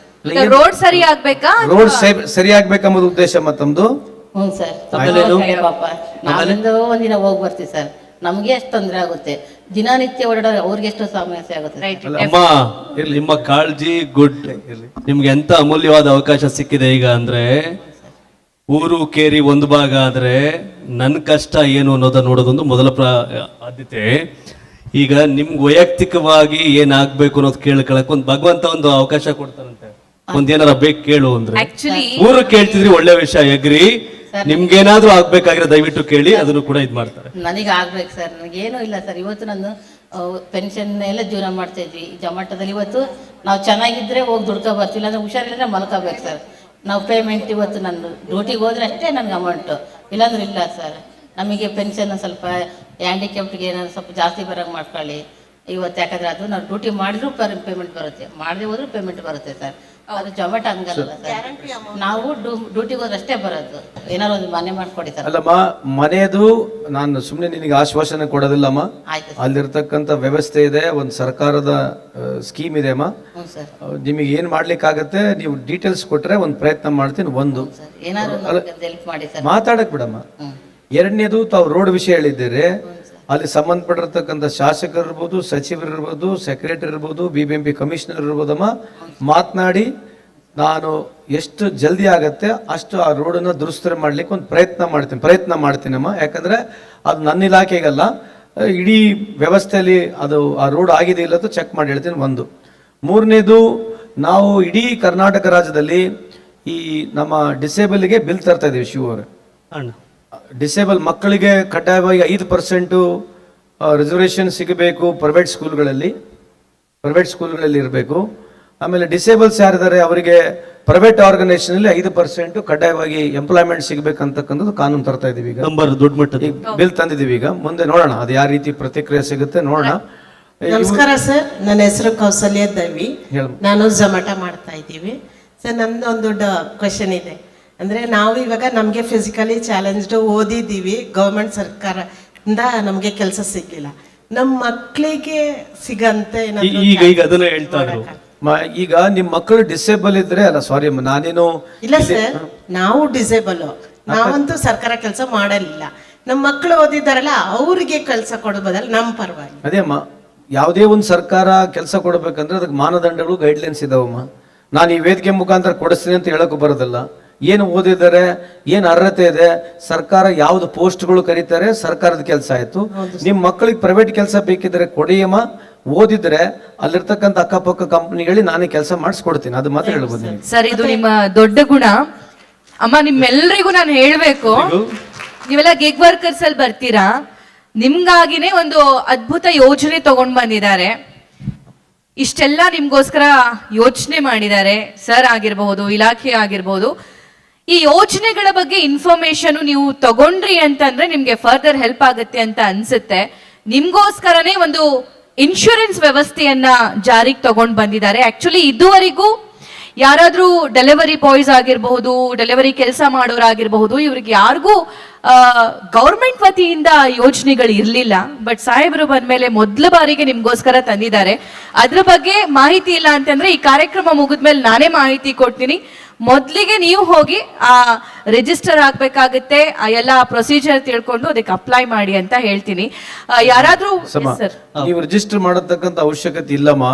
ರೋಡ್ ಸರಿ ಆಗ್ಬೇಕಾ ರೋಡ್ ಸರಿ ಆಗ್ಬೇಕಂಬುದು ಉದ್ದೇಶ ಮತ್ತೊಂದು? ಹ್ಞೂ ಸರ್ ಕಡೆ ಪಾಪ. ನಾವಿಂದ ಒಂದಿನ ಹೋಗಿ ಬರ್ತೀವಿ ಸರ್. ನಮ್ಗೆ ಎಷ್ಟು ತೊಂದರೆ ಆಗುತ್ತೆ. ದಿನನಿತ್ಯ ಓಡಾಡೋ ಅವ್ರಿಗೆ ಎಷ್ಟು ಸಮಸ್ಯೆ ಆಗುತ್ತೆ ಸರ್. ರೈಟ್ ಅಮ್ಮ ಇರ್ಲಿ ನಿಮ್ಮ ಕಾಳಜಿ ಗುಡ್. ನಿಮ್ಗೆ ಎಂತ ಅಮೂಲ್ಯವಾದ ಅವಕಾಶ ಸಿಕ್ಕಿದೆ ಈಗ ಅಂದ್ರೆ ಊರು ಕೇರಿ ಒಂದು ಭಾಗ ಆದ್ರೆ ನನ್ನ ಕಷ್ಟ ಏನು ಅನ್ನೋದನ್ನ ನೋಡೋದೊಂದು ಮೊದಲ ಪ್ರ ಆದ್ಯತೆ. ಈಗ ನಿಮ್ಗೆ ವೈಯಕ್ತಿಕವಾಗಿ ಏನಾಗ್ಬೇಕು ಅನ್ನೋದು ಕೇಳ್ಕೊಳಕ್ ಒಂದು ಭಗವಂತ ಒಂದು ಅವಕಾಶ ಕೊಡ್ತಾರಂತೆ ಒಂದೇನಾರ ಬೇಕು ಕೇಳು ಅಂದ್ರೆ. ಆಕ್ಚುಲಿ ಊರು ಕೇಳ್ತಿದ್ರಿ ಒಳ್ಳೆ ವಿಷಯ ಎಗ್ರಿ. ನಿಮ್ಗೇನಾದ್ರೂ ಆಗ್ಬೇಕಾಗಿರೋ ದಯವಿಟ್ಟು ಕೇಳಿ ಅದನ್ನು ಕೂಡ ಇದ್ ಮಾಡ್ತಾರೆ. ನನಗೆ ಆಗ್ಬೇಕು ಸರ್ ನನಗೇನು ಇಲ್ಲ ಸರ್. ಇವತ್ತು ನಾನು ಪೆನ್ಷನ್ ಎಲ್ಲ ಜೀವನ ಮಾಡ್ತಾ ಇದ್ವಿ. ಈ ಜಮಾಟದಲ್ಲಿ ಇವತ್ತು ನಾವು ಚೆನ್ನಾಗಿದ್ರೆ ಹೋಗಿ ದುಡ್ಕೋ ಬರ್ತೀವಿ ಇಲ್ಲಾಂದ್ರೆ ಹುಷಾರಿಲ್ಲ ಮಲ್ಕೋಬೇಕು ಸರ್. ನಾವು ಪೇಮೆಂಟ್ ಇವತ್ತು ನಾನು ಡ್ಯೂಟಿಗೆ ಹೋದ್ರೆ ಅಷ್ಟೇ ನನಗೆ ಅಮೌಂಟು ಇಲ್ಲಾಂದ್ರೆ ಇಲ್ಲ ಸರ್. ನಮಗೆ ಪೆನ್ಷನ್ ಸ್ವಲ್ಪ ಹ್ಯಾಂಡಿಕ್ಯಾಪ್ಟ್ಗೆ ಏನಾದ್ರು ಸ್ವಲ್ಪ ಜಾಸ್ತಿ ಬರೋಂಗೆ ಮಾಡ್ಕೊಳ್ಳಿ. ಇವತ್ತು ಯಾಕಂದ್ರೆ ಅದು ನಾವು ಡ್ಯೂಟಿ ಮಾಡಿದ್ರು ಪರ್ ಪೇಮೆಂಟ್ ಬರುತ್ತೆ. ಮಾಡದೆ ಹೋದ್ರೂ ಪೇಮೆಂಟ್ ಬರುತ್ತೆ ಸರ್ ಅದು ಜೊಮೆಟೊ ಹಂಗಲ್ಲ ಸರ್ ನಾವು ಡ್ಯೂಟಿಗೆ ಹೋದ್ರೆ ಅಷ್ಟೇ ಬರೋದು. ಏನಾದ್ರು ಒಂದು ಮನೆ ಮಾಡ್ಕೊಡಿ ಸರ್ ಅಲ್ಲಮ್ಮ ಮನೆಯದು ನಾನು ಸುಮ್ಮನೆ ನಿನಗೆ ಆಶ್ವಾಸನೆ ಕೊಡೋದಿಲ್ಲಮ್ಮ. ಆಯ್ತು ಅಲ್ಲಿರ್ತಕ್ಕಂಥ ವ್ಯವಸ್ಥೆ ಇದೆ ಒಂದು ಸರ್ಕಾರದ ಸ್ಕೀಮ್ ಇದೆ ಅಮ್ಮ. ನಿಮಗೆ ಏನು ಮಾಡ್ಲಿಕ್ಕಾಗತ್ತೆ ನೀವು ಡೀಟೇಲ್ಸ್ ಕೊಟ್ರೆ ಒಂದು ಪ್ರಯತ್ನ ಮಾಡ್ತೀನಿ ಒಂದು. ಸರ್ ಏನಾದ್ರು ನಮ್ಗೆ ಹೆಲ್ಪ್ ಮಾಡಿ ಸರ್ ಮಾತಾಡಕ್ ಬಿಡಮ್ಮ. ಎರಡನೇದು ತಾವು ರೋಡ್ ವಿಷಯ ಹೇಳಿದ್ದೀರಿ. ಅಲ್ಲಿ ಸಂಬಂಧಪಟ್ಟಿರತಕ್ಕಂಥ ಶಾಸಕರು ಇರ್ಬೋದು, ಸಚಿವರು ಇರ್ಬೋದು ಸೆಕ್ರೆಟರಿ ಇರ್ಬೋದು B B M P commissioner ಇರ್ಬೋದಮ್ಮ. ಮಾತನಾಡಿ ನಾನು ಎಷ್ಟು ಜಲ್ದಿ ಆಗತ್ತೆ ಅಷ್ಟು ಆ ರೋಡನ್ನ ದುರಸ್ತಿ ಮಾಡ್ಲಿಕ್ಕೆ ಒಂದು ಪ್ರಯತ್ನ ಮಾಡ್ತೀನಿ, ಪ್ರಯತ್ನ ಮಾಡ್ತೀನಮ್ಮ. ಯಾಕಂದ್ರೆ ಅದು ನನ್ನ ಇಲಾಖೆಗಲ್ಲ. ಇಡೀ ವ್ಯವಸ್ಥೆಯಲ್ಲಿ ಅದು ಆ ರೋಡ್ ಆಗಿದೆ ಇಲ್ಲ ಚೆಕ್ ಮಾಡಿ ಹೇಳ್ತೀನಿ ಒಂದು. ಮೂರನೇದು ನಾವು ಇಡೀ ಕರ್ನಾಟಕ ರಾಜ್ಯದಲ್ಲಿ ಈ ನಮ್ಮ ಡಿಸೇಬಲ್ಗೆ ಬಿಲ್ ತರ್ತಾ ಇದ್ದೀವಿ ಶಿವ ಅವರೇ ಅಣ್ಣ. ಡಿಸೇಬಲ್ ಮಕ್ಕಳಿಗೆ ಕಡ್ಡಾಯವಾಗಿ ಐದು ಪರ್ಸೆಂಟು ರಿಸರ್ವೇಷನ್ ಸಿಗಬೇಕು ಪ್ರೈವೇಟ್ ಸ್ಕೂಲ್ಗಳಲ್ಲಿ ಪ್ರೈವೇಟ್ ಸ್ಕೂಲ್ಗಳಲ್ಲಿ ಇರಬೇಕು. ಆಮೇಲೆ ಡಿಸೇಬಲ್ಸ್ ಯಾರಿದ್ದಾರೆ ಅವರಿಗೆ ಪ್ರೈವೇಟ್ ಆರ್ಗನೈಸೇಷನಲ್ಲಿ ಐದು ಪರ್ಸೆಂಟ್ ಕಡ್ಡಾಯವಾಗಿ ಎಂಪ್ಲಾಯ್ಮೆಂಟ್ ಸಿಗಬೇಕಂತಕ್ಕಂಥದ್ದು ಕಾನೂನು ತರ್ತಾ ಇದೀವಿ ಈಗ. ನಂಬರ್ ದೊಡ್ಡ ಮಟ್ಟದ ಬಿಲ್ ತಂದಿದ್ದೀವಿ ಈಗ. ಮುಂದೆ ನೋಡೋಣ ಅದು ಯಾವ ರೀತಿ ಪ್ರತಿಕ್ರಿಯೆ ಸಿಗುತ್ತೆ ನೋಡೋಣ. ನಮಸ್ಕಾರ ಸರ್ ನನ್ನ ಹೆಸರು ಕೌಸಲ್ಯ ದೇವಿ. ನಾನು ಝಮಟ ಮಾಡ್ತಾ ಇದ್ದೀವಿ. ಸರ್ ನಂದು ಒಂದು ದೊಡ್ಡ ಕ್ವಶನ್ ಇದೆ. ಅಂದ್ರೆ ನಾವು ಇವಾಗ ನಮಗೆ ಫಿಸಿಕಲಿ ಚಾಲೆಂಜ್ಡ್ ಓದಿದ್ದೀವಿ. ಗೌರ್ಮೆಂಟ್ ಸರ್ಕಾರದಿಂದ ನಮಗೆ ಕೆಲಸ ಸಿಕ್ಕಿಲ್ಲ. ನಮ್ಮ ಮಕ್ಕಳಿಗೆ ಸಿಗಂತೆ ಈಗ ಈಗ ಅದನ್ನ ಹೇಳ್ತಾ ಇದ್ರು. ಈಗ ನಿಮ್ಮ ಮಕ್ಕಳು ಡಿಸೇಬಲ್ ಇದ್ರೆ ಅಲ್ಲ ಸಾರಿ ನಾನೇನು ಇಲ್ಲ ಸರ್ ನಾವು ಡಿಸೇಬಲ್ ನಾವಂತೂ ಸರ್ಕಾರ ಕೆಲಸ ಮಾಡಲಿಲ್ಲ. ನಮ್ಮ ಮಕ್ಕಳು ಓದಿದಾರಲ್ಲ ಅವ್ರಿಗೆ ಕೆಲಸ ಕೊಡೋ ಬದಲು ನಮ್ಮ ಪರವಾಗಿ ಅದೇ ಅಮ್ಮ ಯಾವುದೇ ಒಂದು ಸರ್ಕಾರ ಕೆಲಸ ಕೊಡಬೇಕಂದ್ರೆ ಅದಕ್ಕೆ ಮಾನದಂಡಗಳು ಗೈಡ್ಲೈನ್ಸ್ ಇದಾವಮ್ಮ. ನಾನು ಈ ವೇದಿಕೆ ಮುಖಾಂತರ ಕೊಡಿಸ್ತೀನಿ ಅಂತ ಹೇಳಕ್ಕೂ ಬರೋದಿಲ್ಲ. ಏನು ಓದಿದ್ದಾರೆ ಏನು ಅರ್ಹತೆ ಇದೆ ಸರ್ಕಾರ ಯಾವ್ದು ಪೋಸ್ಟ್ಗಳು ಕರೀತಾರೆ ಸರ್ಕಾರದ ಕೆಲಸ ಆಯ್ತು. ನಿಮ್ಮ ಮಕ್ಕಳಿಗೆ ಪ್ರೈವೇಟ್ ಕೆಲಸ ಬೇಕಿದ್ರೆ ಕೊಡಿಯಮ್ಮ ಓದಿದ್ರೆ ಅಲ್ಲಿರ್ತಕ್ಕಂಥ ಅಕ್ಕಪಕ್ಕ ಕಂಪ್ನಿಗಳಿಗೆ ನಾನೇ ಕೆಲಸ ಮಾಡಿಸ್ಕೊಡ್ತೀನಿ. ಅದು ಮಾತ್ರ ಹೇಳ್ಬೋದು ಸರ್ ಇದು ನಿಮ್ಮ ದೊಡ್ಡ ಗುಣ. ಅಮ್ಮ ನಿಮ್ಮೆಲ್ಲರಿಗೂ ನಾನು ಹೇಳ್ಬೇಕು. ನೀವೆಲ್ಲ ಗಿಗ್ ವರ್ಕರ್ಸ್ ಅಲ್ಲಿ ಬರ್ತೀರಾ? ನಿಮ್ಗಾಗಿನೇ ಒಂದು ಅದ್ಭುತ ಯೋಜನೆ ತಗೊಂಡ್ ಬಂದಿದ್ದಾರೆ. ಇಷ್ಟೆಲ್ಲ ನಿಮ್ಗೋಸ್ಕರ ಯೋಚನೆ ಮಾಡಿದ್ದಾರೆ. ಸರ್ ಆಗಿರಬಹುದು ಇಲಾಖೆ ಆಗಿರಬಹುದು ಈ ಯೋಜನೆಗಳ ಬಗ್ಗೆ ಇನ್ಫಾರ್ಮೇಶನ್ ನೀವು ತಗೊಂಡ್ರಿ ಅಂತಂದ್ರೆ ನಿಮ್ಗೆ ಫರ್ದರ್ ಹೆಲ್ಪ್ ಆಗುತ್ತೆ ಅಂತ ಅನ್ಸುತ್ತೆ. ನಿಮ್ಗೋಸ್ಕರನೇ ಒಂದು ಇನ್ಶೂರೆನ್ಸ್ ವ್ಯವಸ್ಥೆಯನ್ನ ಜಾರಿಗೆ ತಗೊಂಡ್ ಬಂದಿದ್ದಾರೆ. ಆಕ್ಚುಲಿ ಇದುವರೆಗೂ ಯಾರಾದ್ರೂ ಡೆಲಿವರಿ ಬಾಯ್ಸ್ ಆಗಿರಬಹುದು ಡೆಲಿವರಿ ಕೆಲಸ ಮಾಡೋರಾಗಿರಬಹುದು, ಇವ್ರಿಗೆ ಯಾರಿಗೂ ಗೌರ್ಮೆಂಟ್ ವತಿಯಿಂದ ಯೋಜನೆಗಳು ಇರಲಿಲ್ಲ. ಬಟ್ ಸಾಹೇಬರು ಬಂದ್ಮೇಲೆ ಮೊದಲ ಬಾರಿಗೆ ನಿಮ್ಗೋಸ್ಕರ ತಂದಿದ್ದಾರೆ. ಅದ್ರ ಬಗ್ಗೆ ಮಾಹಿತಿ ಇಲ್ಲ ಅಂತಂದ್ರೆ ಈ ಕಾರ್ಯಕ್ರಮ ಮುಗಿದ್ಮೇಲೆ ನಾನೇ ಮಾಹಿತಿ ಕೊಡ್ತೀನಿ. ಮೊದಲಿಗೆ ನೀವು ಹೋಗಿ ಆ ರಿಜಿಸ್ಟರ್ ಆಗ್ಬೇಕಾಗುತ್ತೆ ಆ ಎಲ್ಲ ಪ್ರೊಸೀಜರ್ ತಿಳ್ಕೊಂಡು ಅದಕ್ಕೆ ಅಪ್ಲೈ ಮಾಡಿ ಅಂತ ಹೇಳ್ತೀನಿ. ಯಾರಾದ್ರೂ ಸರ್ ನೀವು ರಿಜಿಸ್ಟರ್ ಮಾಡತಕ್ಕಂತ ಅವಶ್ಯಕತೆ ಇಲ್ಲಮ್ಮ.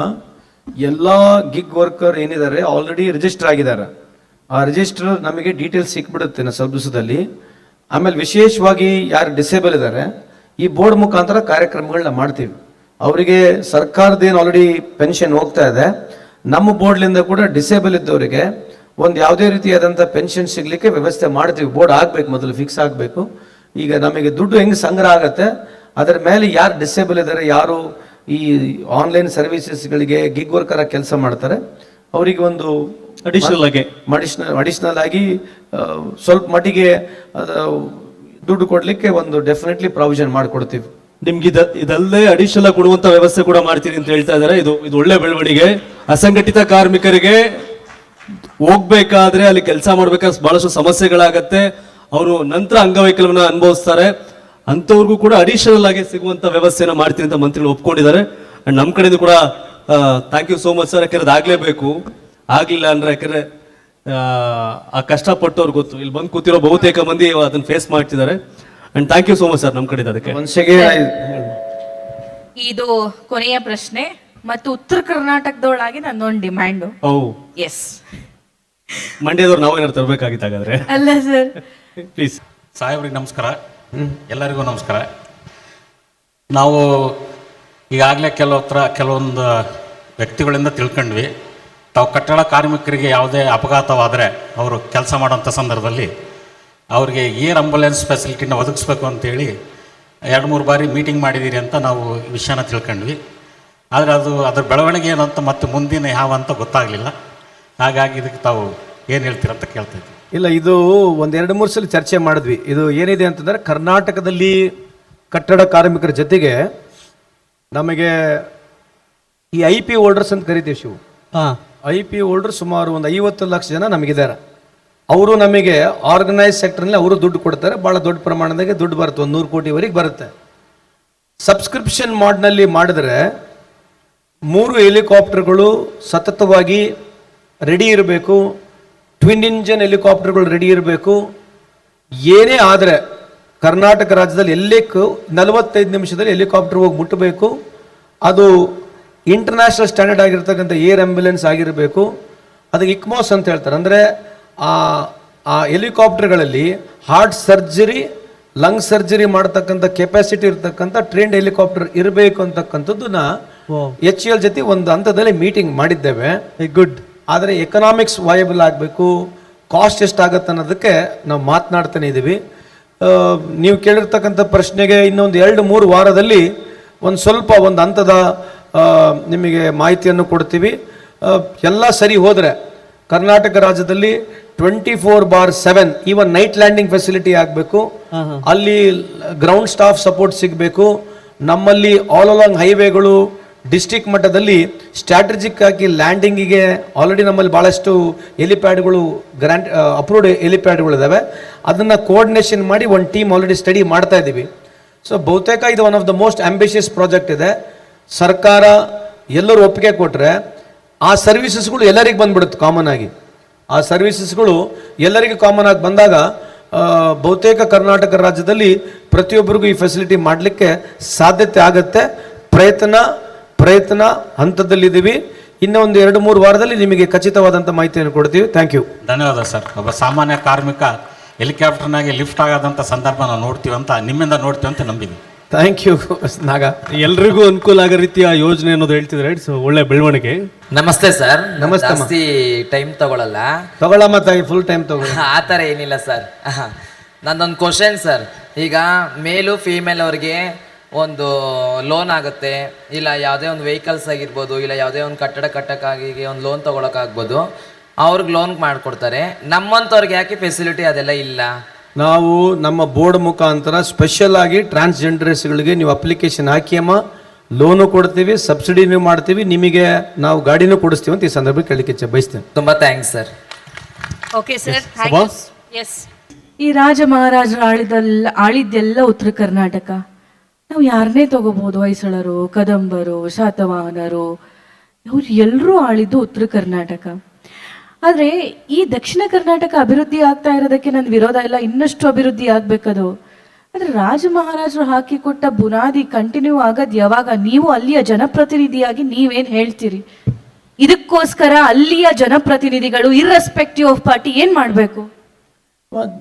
ಎಲ್ಲಾ ಗಿಗ್ ವರ್ಕರ್ ಏನಿದ್ದಾರೆ ಆಲ್ರೆಡಿ ರಿಜಿಸ್ಟರ್ ಆಗಿದ್ದಾರೆ. ಆ ರಿಜಿಸ್ಟರ್ ನಮಗೆ ಡೀಟೇಲ್ಸ್ ಸಿಕ್ಬಿಡುತ್ತೆ ನಾ ಸ್ವಲ್ಪ ದಿವಸದಲ್ಲಿ ಆಮೇಲೆ ವಿಶೇಷವಾಗಿ ಯಾರು ಡಿಸೇಬಲ್ ಇದ್ದಾರೆ ಈ ಬೋರ್ಡ್ ಮುಖಾಂತರ ಕಾರ್ಯಕ್ರಮಗಳನ್ನ ಮಾಡ್ತೀವಿ. ಅವರಿಗೆ ಸರ್ಕಾರದೇನು ಆಲ್ರೆಡಿ ಪೆನ್ಷನ್ ಹೋಗ್ತಾ ಇದೆ ನಮ್ಮ ಬೋರ್ಡ್ಲಿಂದ ಕೂಡ ಡಿಸೇಬಲ್ ಇದ್ದವರಿಗೆ ಒಂದು ಯಾವುದೇ ರೀತಿಯಾದಂಥ ಪೆನ್ಷನ್ ಸಿಗಲಿಕ್ಕೆ ವ್ಯವಸ್ಥೆ ಮಾಡ್ತೀವಿ. ಬೋರ್ಡ್ ಆಗಬೇಕು ಮೊದಲು ಫಿಕ್ಸ್ ಆಗಬೇಕು. ಈಗ ನಮಗೆ ದುಡ್ಡು ಹೆಂಗೆ ಸಂಗ್ರಹ ಆಗುತ್ತೆ ಅದರ ಮೇಲೆ ಯಾರು ಡಿಸೇಬಲ್ ಇದ್ದಾರೆ ಯಾರು ಈ ಆನ್ಲೈನ್ ಸರ್ವಿಸಸ್ಗಳಿಗೆ ಗಿಗ್ ವರ್ಕರ್ ಕೆಲಸ ಮಾಡ್ತಾರೆ ಅವರಿಗೆ ಒಂದು ಅಡಿಷನಲ್ ಆಗಿ. ಅಡಿಷನಲ್ ಅಡಿಷನಲ್ ಆಗಿ ಸ್ವಲ್ಪ ಮಟ್ಟಿಗೆ ದುಡ್ಡು ಕೊಡಲಿಕ್ಕೆ ಒಂದು ಡೆಫಿನೆಟ್ಲಿ ಪ್ರಾವಿಷನ್ ಮಾಡಿಕೊಡ್ತೀವಿ. ನಿಮ್ಗೆ ಇದ ಇದಲ್ಲದೆ ಅಡಿಷನಲ್ ಕೊಡುವಂತ ವ್ಯವಸ್ಥೆ ಕೂಡ ಮಾಡ್ತೀರಿ ಅಂತ ಹೇಳ್ತಾ ಇದ್ದಾರೆ. ಇದು ಇದು ಒಳ್ಳೆ ಬೆಳವಣಿಗೆ. ಅಸಂಘಟಿತ ಕಾರ್ಮಿಕರಿಗೆ ಹೋಗ್ಬೇಕಾದ್ರೆ ಅಲ್ಲಿ ಕೆಲಸ ಮಾಡ್ಬೇಕಾದ್ರೆ ಬಹಳಷ್ಟು ಸಮಸ್ಯೆಗಳಾಗತ್ತೆ. ಅವರು ನಂತರ ಅಂಗವೈಕಲ್ಯವನ್ನು ಅನುಭವಿಸ್ತಾರೆ. ಅಂಥವ್ರಿಗೂ ಕೂಡ ಅಡಿಷನಲ್ ಆಗಿ ಸಿಗುವಂತ ವ್ಯವಸ್ಥೆನ ಮಾಡ್ತೀನಿ ಅಂತ ಮಂತ್ರಿಗಳು ಒಪ್ಕೊಂಡಿದ್ದಾರೆ. ಅಂಡ್ ನಮ್ಮ ಕಡೆಯಿಂದ ಕೂಡ thank you so much sir ಯಾಕಂದ್ರೆ ಆಗ್ಲೇಬೇಕು ಆಗ್ಲಿಲ್ಲ ಅಂದ್ರೆ ಯಾಕಂದ್ರೆ ಆ, ಕಷ್ಟಪಟ್ಟವ್ರು ಗೊತ್ತು. ಇಲ್ಲಿ ಬಂದು ಕೂತಿರೋ ಬಹುತೇಕ ಮಂದಿ ಅದನ್ನ ಫೇಸ್ ಮಾಡ್ತಿದ್ದಾರೆ. And thank you so much sir ನಮ್ಮ ಕಡೆಯಿಂದ ಅದಕ್ಕೆ. ಇದು ಕೊನೆಯ ಪ್ರಶ್ನೆ. ಮತ್ತು ಉತ್ತರ ಕರ್ನಾಟಕದೊಳಗೆ ನನ್ನೊಂದು ಡಿಮ್ಯಾಂಡ್ ಓ ಎಸ್ ಮಂಡ್ಯದವ್ರು ನಾವೇನಾರು ತರಬೇಕಾಗಿತ್ತು ಹಾಗಾದ್ರೆ? ಅಲ್ಲ ಸರ್. ಪ್ಲೀಸ್ ಸಾಹೇಬ್ರಿಗೆ ನಮಸ್ಕಾರ. ಎಲ್ಲರಿಗೂ ನಮಸ್ಕಾರ. ನಾವು ಈಗಾಗಲೇ ಕೆಲವು ಹತ್ರ ಕೆಲವೊಂದು ವ್ಯಕ್ತಿಗಳಿಂದ ತಿಳ್ಕೊಂಡ್ವಿ. ತಾವು ಕಟ್ಟಡ ಕಾರ್ಮಿಕರಿಗೆ ಯಾವುದೇ ಅಪಘಾತವಾದರೆ ಅವರು ಕೆಲಸ ಮಾಡೋಂಥ ಸಂದರ್ಭದಲ್ಲಿ ಅವ್ರಿಗೆ ಏರ್ ಆಂಬುಲೆನ್ಸ್ ಫೆಸಿಲಿಟಿನ ಒದಗಿಸ್ಬೇಕು ಅಂತೇಳಿ ಎರಡು ಮೂರು ಬಾರಿ ಮೀಟಿಂಗ್ ಮಾಡಿದ್ದೀರಿ ಅಂತ ನಾವು ವಿಷಯನ ತಿಳ್ಕೊಂಡ್ವಿ. ಆದರೆ ಅದು ಅದ್ರ ಬೆಳವಣಿಗೆ ಏನಂತ ಮತ್ತೆ ಮುಂದಿನ ಯಾವ ಅಂತ ಗೊತ್ತಾಗಲಿಲ್ಲ. ಹಾಗಾಗಿ ಇದಕ್ಕೆ ತಾವು ಏನು ಹೇಳ್ತೀರಂತ ಕೇಳ್ತಾ ಇದ್ದೀವಿ ಇಲ್ಲ ಇದು ಒಂದು ಎರಡು ಮೂರು ಸಲ ಚರ್ಚೆ ಮಾಡಿದ್ವಿ. ಇದು ಏನಿದೆ ಅಂತಂದರೆ ಕರ್ನಾಟಕದಲ್ಲಿ ಕಟ್ಟಡ ಕಾರ್ಮಿಕರ ಜೊತೆಗೆ ನಮಗೆ ಈ ಐ ಪಿ ಹೋಲ್ಡರ್ಸ್ ಅಂತ ಕರಿತೀವಿ ಶಿವು. ಹಾಂ. ಐ ಪಿ ಹೋಲ್ಡರ್ ಸುಮಾರು ಒಂದು ಐವತ್ತು ಲಕ್ಷ ಜನ ನಮಗಿದ್ದಾರೆ. ಅವರು ನಮಗೆ ಆರ್ಗನೈಸ್ ಸೆಕ್ಟರ್ನಲ್ಲಿ ಅವರು ದುಡ್ಡು ಕೊಡ್ತಾರೆ. ಭಾಳ ದೊಡ್ಡ ಪ್ರಮಾಣದಾಗೆ ದುಡ್ಡು ಬರುತ್ತೆ. ಒಂದು ನೂರು ಕೋಟಿವರೆಗೆ ಬರುತ್ತೆ. ಸಬ್ಸ್ಕ್ರಿಪ್ಷನ್ ಮಾಡ್ನಲ್ಲಿ ಮಾಡಿದ್ರೆ ಮೂರು ಹೆಲಿಕಾಪ್ಟರ್ಗಳು ಸತತವಾಗಿ ರೆಡಿ ಇರಬೇಕು. ಟ್ವಿನ್ ಇಂಜನ್ ಹೆಲಿಕಾಪ್ಟರ್ಗಳು ರೆಡಿ ಇರಬೇಕು. ಏನೇ ಆದರೆ ಕರ್ನಾಟಕ ರಾಜ್ಯದಲ್ಲಿ ಎಲ್ಲಕ್ಕೂ ನಲವತ್ತೈದು ನಿಮಿಷದಲ್ಲಿ ಹೆಲಿಕಾಪ್ಟರ್ ಹೋಗಿ ಮುಟ್ಟಬೇಕು. ಅದು ಇಂಟರ್ನ್ಯಾಷನಲ್ ಸ್ಟ್ಯಾಂಡರ್ಡ್ ಆಗಿರ್ತಕ್ಕಂಥ ಏರ್ ಆ್ಯಂಬುಲೆನ್ಸ್ ಆಗಿರಬೇಕು. ಅದಕ್ಕೆ ಇಕ್ಮೋಸ್ ಅಂತ ಹೇಳ್ತಾರೆ. ಅಂದರೆ ಆ ಆ ಹೆಲಿಕಾಪ್ಟರ್ಗಳಲ್ಲಿ ಹಾರ್ಟ್ ಸರ್ಜರಿ ಲಂಗ್ ಸರ್ಜರಿ ಮಾಡ್ತಕ್ಕಂಥ ಕೆಪಾಸಿಟಿ ಇರತಕ್ಕಂಥ ಟ್ರೈನ್ಡ್ ಹೆಲಿಕಾಪ್ಟರ್ ಇರಬೇಕು ಅಂತಕ್ಕಂಥದ್ದನ್ನ ಎಚ್ ಎಲ್ ಜೊತೆ ಒಂದು ಹಂತದಲ್ಲಿ ಮೀಟಿಂಗ್ ಮಾಡಿದ್ದೇವೆ. ಗುಡ್ ಆದರೆ ಎಕನಾಮಿಕ್ಸ್ ವಯಬಲ್ ಆಗಬೇಕು ಕಾಸ್ಟ್ ಎಷ್ಟಾಗತ್ತೆ ಅನ್ನೋದಕ್ಕೆ ನಾವು ಮಾತನಾಡ್ತಾನೆ ಇದ್ದೀವಿ ನೀವು ಕೇಳಿರ್ತಕ್ಕಂಥ ಪ್ರಶ್ನೆಗೆ ಇನ್ನೊಂದು ಎರಡು ಮೂರು ವಾರದಲ್ಲಿ ಒಂದು ಸ್ವಲ್ಪ ಒಂದು ಹಂತದ ನಿಮಗೆ ಮಾಹಿತಿಯನ್ನು ಕೊಡ್ತೀವಿ. ಎಲ್ಲ ಸರಿ ಹೋದರೆ ಕರ್ನಾಟಕ ರಾಜ್ಯದಲ್ಲಿ twenty four bar seven even night landing facility ಆಗಬೇಕು ಅಲ್ಲಿ ಗ್ರೌಂಡ್ ಸ್ಟಾಫ್ ಸಪೋರ್ಟ್ ಸಿಗಬೇಕು. ನಮ್ಮಲ್ಲಿ ಆಲ್ ಅಲಾಂಗ್ ಹೈವೇಗಳು ಡಿಸ್ಟಿಕ್ ಮಟ್ಟದಲ್ಲಿ ಸ್ಟ್ರಾಟಜಿಕ್ ಆಗಿ ಲ್ಯಾಂಡಿಂಗಿಗೆ ಆಲ್ರೆಡಿ ನಮ್ಮಲ್ಲಿ ಭಾಳಷ್ಟು ಎಲಿಪ್ಯಾಡ್ಗಳು ಗ್ರ್ಯಾಂಡ್ ಅಪ್ರೂವ್ಡ್ ಎಲಿಪ್ಯಾಡ್ಗಳಿದ್ದಾವೆ ಅದನ್ನು ಕೋಆರ್ಡಿನೇಷನ್ ಮಾಡಿ ಒಂದು ಟೀಮ್ ಆಲ್ರೆಡಿ ಸ್ಟಡಿ ಮಾಡ್ತಾ ಇದ್ದೀವಿ. ಸೊ ಬಹುತೇಕ ಇದು one of the most ambitious project ಇದೆ. ಸರ್ಕಾರ ಎಲ್ಲರೂ ಒಪ್ಪಿಗೆ ಕೊಟ್ಟರೆ ಆ ಸರ್ವಿಸಸ್ಗಳು ಎಲ್ಲರಿಗೆ ಬಂದ್ಬಿಡುತ್ತೆ ಕಾಮನ್ ಆಗಿ. ಆ ಸರ್ವಿಸಸ್ಗಳು ಎಲ್ಲರಿಗೂ ಕಾಮನ್ ಆಗಿ ಬಂದಾಗ ಬಹುತೇಕ ಕರ್ನಾಟಕ ರಾಜ್ಯದಲ್ಲಿ ಪ್ರತಿಯೊಬ್ಬರಿಗೂ ಈ ಫೆಸಿಲಿಟಿ ಮಾಡಲಿಕ್ಕೆ ಸಾಧ್ಯತೆ ಆಗುತ್ತೆ. ಪ್ರಯತ್ನ ಪ್ರಯತ್ನ ಹಂತದಲ್ಲಿದ್ದೀವಿ. ಇನ್ನೂ ಒಂದು ಎರಡು ಮೂರು ವಾರದಲ್ಲಿ ನಿಮಗೆ ಖಚಿತವಾದಂಥ ಮಾಹಿತಿಯನ್ನು ಕೊಡ್ತೀವಿ. ಥ್ಯಾಂಕ್ ಯು ಧನ್ಯವಾದ ಸರ್. ಒಬ್ಬ ಸಾಮಾನ್ಯ ಕಾರ್ಮಿಕ ಹೆಲಿಕಾಪ್ಟರ್ನಾಗೆ ಲಿಫ್ಟ್ ಆಗದಂಥ ಸಂದರ್ಭ ನಾವು ನೋಡ್ತೀವಿ ಅಂತ ನಿಮ್ಮಿಂದ ನೋಡ್ತೀವಿ ಅಂತ ನಂಬಿದ್ವಿ ಥ್ಯಾಂಕ್ ಯು ನಾಗ. ಎಲ್ರಿಗೂ ಅನುಕೂಲ ಆಗೋ ರೀತಿಯ ಯೋಜನೆ ಅನ್ನೋದು ಹೇಳ್ತಿದ್ರೆ ಸೊ ಒಳ್ಳೆ ಬೆಳವಣಿಗೆ. ನಮಸ್ತೆ ಸರ್. ನಮಸ್ತೆ ಅಮ್ಮ. ಜಾಸ್ತಿ ಟೈಮ್ ತಗೊಳಲ್ಲ. ತಗೊಳ್ಳಮ್ಮ ತಾಯಿ ಫುಲ್ ಟೈಮ್ ತಗೊಳ್ಳ. ಆ ಥರ ಏನಿಲ್ಲ ಸರ್. ನಂದೊಂದು ಕ್ವಶನ್ ಸರ್. ಈಗ ಮೇಲು ಫೀಮೇಲ್ ಅವ್ರಿಗೆ ಒಂದು ಲೋನ್ ಆಗುತ್ತೆ ಇಲ್ಲ ಯಾವುದೇ ಒಂದು ವೆಹಿಕಲ್ಸ್ ಆಗಿರ್ಬೋದು ಇಲ್ಲ ಯಾವುದೇ ಒಂದು ಕಟ್ಟಡ ಕಟ್ಟಕ್ಕಾಗಿ ಒಂದು ಲೋನ್ ತೊಗೊಳಕ್ಕಾಗ್ಬೋದು ಅವ್ರಿಗೆ ಲೋನ್ ಮಾಡಿಕೊಡ್ತಾರೆ. ನಮ್ಮಂಥವ್ರಿಗೆ ಯಾಕೆ ಫೆಸಿಲಿಟಿ ಅದೆಲ್ಲ ಇಲ್ಲ? ನಾವು ನಮ್ಮ ಬೋರ್ಡ್ ಮುಖಾಂತರ ಸ್ಪೆಷಲ್ ಆಗಿ ಟ್ರಾನ್ಸ್ಜೆಂಡರ್ಸ್ಗಳಿಗೆ ನೀವು ಅಪ್ಲಿಕೇಶನ್ ಹಾಕಿಯಮ್ಮ ಲೋನು ಕೊಡ್ತೀವಿ ಸಬ್ಸಿಡಿನೂ ಮಾಡ್ತೀವಿ ನಿಮಗೆ ನಾವು ಗಾಡಿನೂ ಕೊಡಿಸ್ತೀವಿ ಅಂತ ಈ ಸಂದರ್ಭ ಕೇಳಲಿಕ್ಕೆ ಇಚ್ಛೆ ಬಯಸ್ತೇನೆ. ತುಂಬ thanks sir okay sir yes ಈ ರಾಜ ಮಹಾರಾಜರು ಆಳಿದಲ್ಲ ಆಳಿದ್ದೆಲ್ಲ ಉತ್ತರ ಕರ್ನಾಟಕ. ನಾವು ಯಾರನ್ನೇ ತಗೋಬಹುದು ಹೊಯ್ಸಳರು, ಕದಂಬರು, ಶಾತವಾಹನರು ಅವ್ರು ಎಲ್ಲರೂ ಆಳಿದ್ದು ಉತ್ತರ ಕರ್ನಾಟಕ. ಆದರೆ ಈ ದಕ್ಷಿಣ ಕರ್ನಾಟಕ ಅಭಿವೃದ್ಧಿ ಆಗ್ತಾ ಇರೋದಕ್ಕೆ ನನ್ನ ವಿರೋಧ ಇಲ್ಲ, ಇನ್ನಷ್ಟು ಅಭಿವೃದ್ಧಿ ಆಗ್ಬೇಕದು. ಆದರೆ ರಾಜ ಮಹಾರಾಜರು ಹಾಕಿಕೊಟ್ಟ ಬುನಾದಿ ಕಂಟಿನ್ಯೂ ಆಗೋದು ಯಾವಾಗ ನೀವು ಅಲ್ಲಿಯ ಜನಪ್ರತಿನಿಧಿಯಾಗಿ ನೀವೇನು ಹೇಳ್ತೀರಿ? ಇದಕ್ಕೋಸ್ಕರ ಅಲ್ಲಿಯ ಜನಪ್ರತಿನಿಧಿಗಳು ಇರ್ರೆಸ್ಪೆಕ್ಟಿವ್ ಆಫ್ ಪಾರ್ಟಿ ಏನು ಮಾಡಬೇಕು?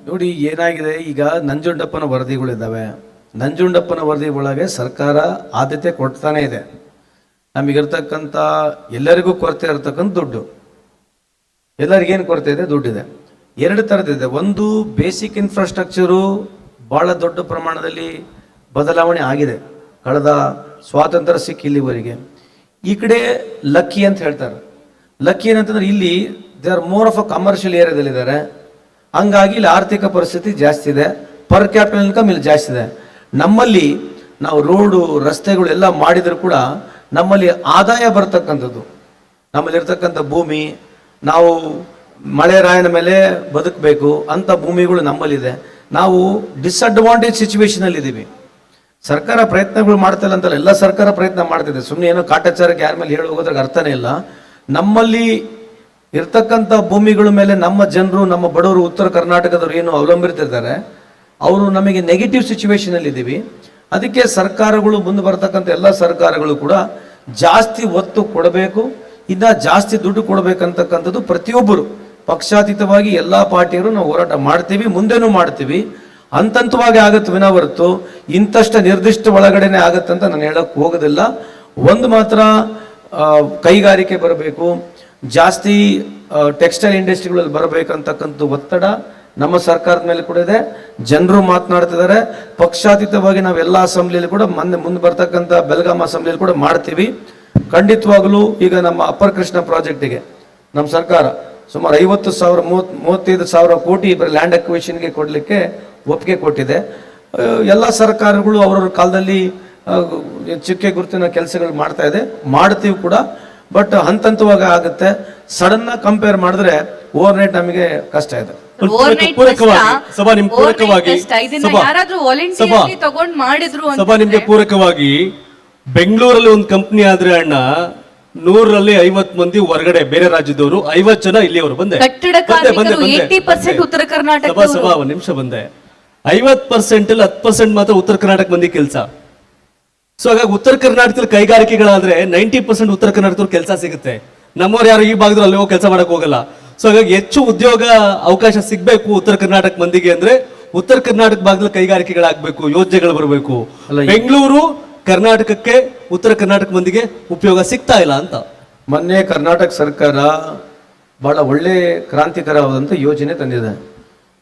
ನೋಡಿ ಏನಾಗಿದೆ, ಈಗ ನಂಜುಂಡಪ್ಪನ ವರದಿಗಳಿದ್ದಾವೆ. ನಂಜುಂಡಪ್ಪನ ವರದಿ ಒಳಗೆ ಸರ್ಕಾರ ಆದ್ಯತೆ ಕೊಡ್ತಾನೆ ಇದೆ. ನಮಗಿರ್ತಕ್ಕಂಥ ಎಲ್ಲರಿಗೂ ಕೊರತೆ ಇರತಕ್ಕಂಥ ದುಡ್ಡು. ಎಲ್ಲರಿಗೇನು ಕೊರತೆ ಇದೆ? ದುಡ್ಡಿದೆ. ಎರಡು ಥರದಿದೆ ಒಂದು ಬೇಸಿಕ್ ಇನ್ಫ್ರಾಸ್ಟ್ರಕ್ಚರು ಭಾಳ ದೊಡ್ಡ ಪ್ರಮಾಣದಲ್ಲಿ ಬದಲಾವಣೆ ಆಗಿದೆ. ಕಳೆದ ಸ್ವಾತಂತ್ರ್ಯ ಸಿಕ್ಕಿ ಇಲ್ಲಿವರೆಗೆ. ಈ ಕಡೆ ಲಕ್ಕಿ ಅಂತ ಹೇಳ್ತಾರೆ. ಲಕ್ಕಿ ಏನಂತಂದ್ರೆ ಇಲ್ಲಿ they are more of a commercial ಏರಿಯಾದಲ್ಲಿದ್ದಾರೆ ಹಂಗಾಗಿ ಇಲ್ಲಿ ಆರ್ಥಿಕ ಪರಿಸ್ಥಿತಿ ಜಾಸ್ತಿ ಇದೆ. ಪರ್ ಕ್ಯಾಪಿಟಲ್ ಇನ್ಕಮ್ ಇಲ್ಲಿ ಜಾಸ್ತಿ ಇದೆ. ನಮ್ಮಲ್ಲಿ ನಾವು ರೋಡು, ರಸ್ತೆಗಳು ಎಲ್ಲ ಮಾಡಿದರೂ ಕೂಡ ನಮ್ಮಲ್ಲಿ ಆದಾಯ ಬರ್ತಕ್ಕಂಥದ್ದು. ನಮ್ಮಲ್ಲಿರ್ತಕ್ಕಂಥ ಭೂಮಿ, ನಾವು ಮಳೆ ರಾಯನ ಮೇಲೆ ಬದುಕಬೇಕು ಅಂಥ ಭೂಮಿಗಳು ನಮ್ಮಲ್ಲಿದೆ. ನಾವು ಡಿಸ್ಅಡ್ವಾಂಟೇಜ್ ಸಿಚುವೇಶನಲ್ಲಿ ಇದ್ದೀವಿ. ಸರ್ಕಾರ ಪ್ರಯತ್ನಗಳು ಮಾಡ್ತಿಲ್ಲ ಅಂತಲ್ಲ, ಎಲ್ಲ ಸರ್ಕಾರ ಪ್ರಯತ್ನ ಮಾಡ್ತಿದೆ ಸುಮ್ಮನೆ ಏನೋ ಕಾಟಾಚಾರಕ್ಕೆ ಯಾರ ಮೇಲೆ ಹೇಳಿ ಹೋಗೋದ್ರಾಗ ಅರ್ಥನೇ ಇಲ್ಲ. ನಮ್ಮಲ್ಲಿ ಇರ್ತಕ್ಕಂಥ ಭೂಮಿಗಳ ಮೇಲೆ ನಮ್ಮ ಜನರು, ನಮ್ಮ ಬಡವರು ಉತ್ತರ ಕರ್ನಾಟಕದವರು ಏನು ಅವಲಂಬಿತಿರ್ತಾರೆ ಅವರು ನಮಗೆ ನೆಗೆಟಿವ್ ಸಿಚುವೇಶನಲ್ಲಿ ಇದ್ದೀವಿ. ಅದಕ್ಕೆ ಸರ್ಕಾರಗಳು ಮುಂದೆ ಬರ್ತಕ್ಕಂಥ ಎಲ್ಲ ಸರ್ಕಾರಗಳು ಕೂಡ ಜಾಸ್ತಿ ಒತ್ತು ಕೊಡಬೇಕು, ಇನ್ನ ಜಾಸ್ತಿ ದುಡ್ಡು ಕೊಡಬೇಕಂತಕ್ಕಂಥದ್ದು ಪ್ರತಿಯೊಬ್ಬರು. ಪಕ್ಷಾತೀತವಾಗಿ ಎಲ್ಲ ಪಾರ್ಟಿಯರು ನಾವು ಹೋರಾಟ ಮಾಡ್ತೀವಿ, ಮುಂದೆನೂ ಮಾಡ್ತೀವಿ. ಹಂತಂತವಾಗಿ ಆಗತ್ತೆ ವಿನ ಹೊರತು ಇಂತಷ್ಟ ನಿರ್ದಿಷ್ಟ ಒಳಗಡೆನೆ ಅಂತ ನಾನು ಹೇಳಕ್ಕೆ ಹೋಗೋದಿಲ್ಲ. ಒಂದು ಮಾತ್ರ ಕೈಗಾರಿಕೆ ಬರಬೇಕು, ಜಾಸ್ತಿ ಟೆಕ್ಸ್ಟೈಲ್ ಇಂಡಸ್ಟ್ರಿಗಳಲ್ಲಿ ಬರಬೇಕಂತಕ್ಕಂಥ ಒತ್ತಡ ನಮ್ಮ ಸರ್ಕಾರದ ಮೇಲೆ ಕೂಡ ಇದೆ. ಜನರು ಮಾತನಾಡ್ತಿದ್ದಾರೆ. ಪಕ್ಷಾತೀತವಾಗಿ ನಾವೆಲ್ಲ ಅಸೆಂಬ್ಲಿಯಲ್ಲಿ ಕೂಡ ಮೊನ್ನೆ ಮುಂದೆ ಬರ್ತಕ್ಕಂಥ ಬೆಳಗಾಂ ಅಸೆಂಬ್ಲಿಯಲ್ಲಿ ಕೂಡ ಮಾಡ್ತೀವಿ. ಖಂಡಿತವಾಗಲೂ ಈಗ ನಮ್ಮ ಅಪ್ಪರ್ ಕೃಷ್ಣ ಪ್ರಾಜೆಕ್ಟಿಗೆ ನಮ್ಮ ಸರ್ಕಾರ ಸುಮಾರು ಐವತ್ತು ಸಾವಿರ ಮೂವತ್ ಮೂವತ್ತೈದು ಸಾವಿರ ಕೋಟಿ ಬರೀ ಲ್ಯಾಂಡ್ ಅಕ್ವಿಷನ್ಗೆ ಕೊಡಲಿಕ್ಕೆ ಒಪ್ಪಿಗೆ ಕೊಟ್ಟಿದೆ. ಎಲ್ಲ ಸರ್ಕಾರಗಳು ಅವರವ್ರ ಕಾಲದಲ್ಲಿ ಚುಕ್ಕೆ ಗುರುತಿನ ಕೆಲಸಗಳು ಮಾಡ್ತಾ ಇದೆ. ಮಾಡ್ತೀವಿ ಕೂಡ. ಬಟ್ ಹಂತ ಹಂತವಾಗಿ ಆಗುತ್ತೆ. ಸಡನ್ ಕಂಪೇರ್ ಮಾಡಿದ್ರೆ ಓವರ್ ನೈಟ್ ನಮಗೆ ಕಷ್ಟ ಇದೆ. ಸಭಾ ನಿಮ್ ಪೂರಕವಾಗಿ ಇದನ್ನ ಸಭಾ ಯಾರಾದ್ರೂ ಸಭಾ ತಗೊಂಡ್ ಮಾಡಿದ್ರು ಸಭಾ ನಿಮ್ಗೆ ಪೂರಕವಾಗಿ ಬೆಂಗಳೂರಲ್ಲಿ ಒಂದು ಕಂಪ್ನಿ ಆದ್ರೆ ಅಣ್ಣ ನೂರಲ್ಲಿ ಐವತ್ ಮಂದಿ ಹೊರಗಡೆ ಬೇರೆ ರಾಜ್ಯದವರು ಐವತ್ ಜನ ಇಲ್ಲಿಯವರು ಬಂದೆ. ಕಟ್ಟಡ ಬಂದೆ, ಬಂದೆ, ಕಾರ್ಮಿಕರು ಬಂದೆ, 80% ಉತ್ತರ ಕರ್ನಾಟಕ ಸಭಾ ಸಭಾ ಒಂದ್ ನಿಮಿಷ ಬಂದೆ. ಐವತ್ ಪರ್ಸೆಂಟ್ ಅಲ್ಲಿ ಹತ್ತು ಪರ್ಸೆಂಟ್ ಮಾತ್ರ ಉತ್ತರ ಕರ್ನಾಟಕ ಮಂದಿ ಕೆಲಸ. ಸೊ ಹಾಗಾಗಿ ಉತ್ತರ ಕರ್ನಾಟಕದಲ್ಲಿ ಕೈಗಾರಿಕೆಗಳಾದ್ರೆ ನೈಂಟಿ ಪರ್ಸೆಂಟ್ ಉತ್ತರ ಕರ್ನಾಟಕದಲ್ಲಿ ಕೆಲಸ ಸಿಗುತ್ತೆ. ನಮ್ಮವ್ರು ಯಾರು ಈ ಭಾಗದಲ್ಲಿ ಅಲ್ಲಿ ಹೋಗಿ ಕೆಲಸ ಮಾಡಕ್ ಹೋಗಲ್ಲ. ಸೊ ಹಾಗಾಗಿ ಹೆಚ್ಚು ಉದ್ಯೋಗ ಅವಕಾಶ ಸಿಗ್ಬೇಕು ಉತ್ತರ ಕರ್ನಾಟಕ ಮಂದಿಗೆ ಅಂದ್ರೆ ಉತ್ತರ ಕರ್ನಾಟಕ ಭಾಗದಲ್ಲಿ ಕೈಗಾರಿಕೆಗಳಾಗಬೇಕು ಯೋಜನೆಗಳು ಬರಬೇಕು. ಬೆಂಗಳೂರು ಕರ್ನಾಟಕಕ್ಕೆ ಉತ್ತರ ಕರ್ನಾಟಕ ಮಂದಿಗೆ ಉಪಯೋಗ ಸಿಗ್ತಾ ಇಲ್ಲ ಅಂತ. ಮೊನ್ನೆ ಕರ್ನಾಟಕ ಸರ್ಕಾರ ಬಹಳ ಒಳ್ಳೆ ಕ್ರಾಂತಿಕರವಾದಂಥ ಯೋಜನೆ ತಂದಿದೆ.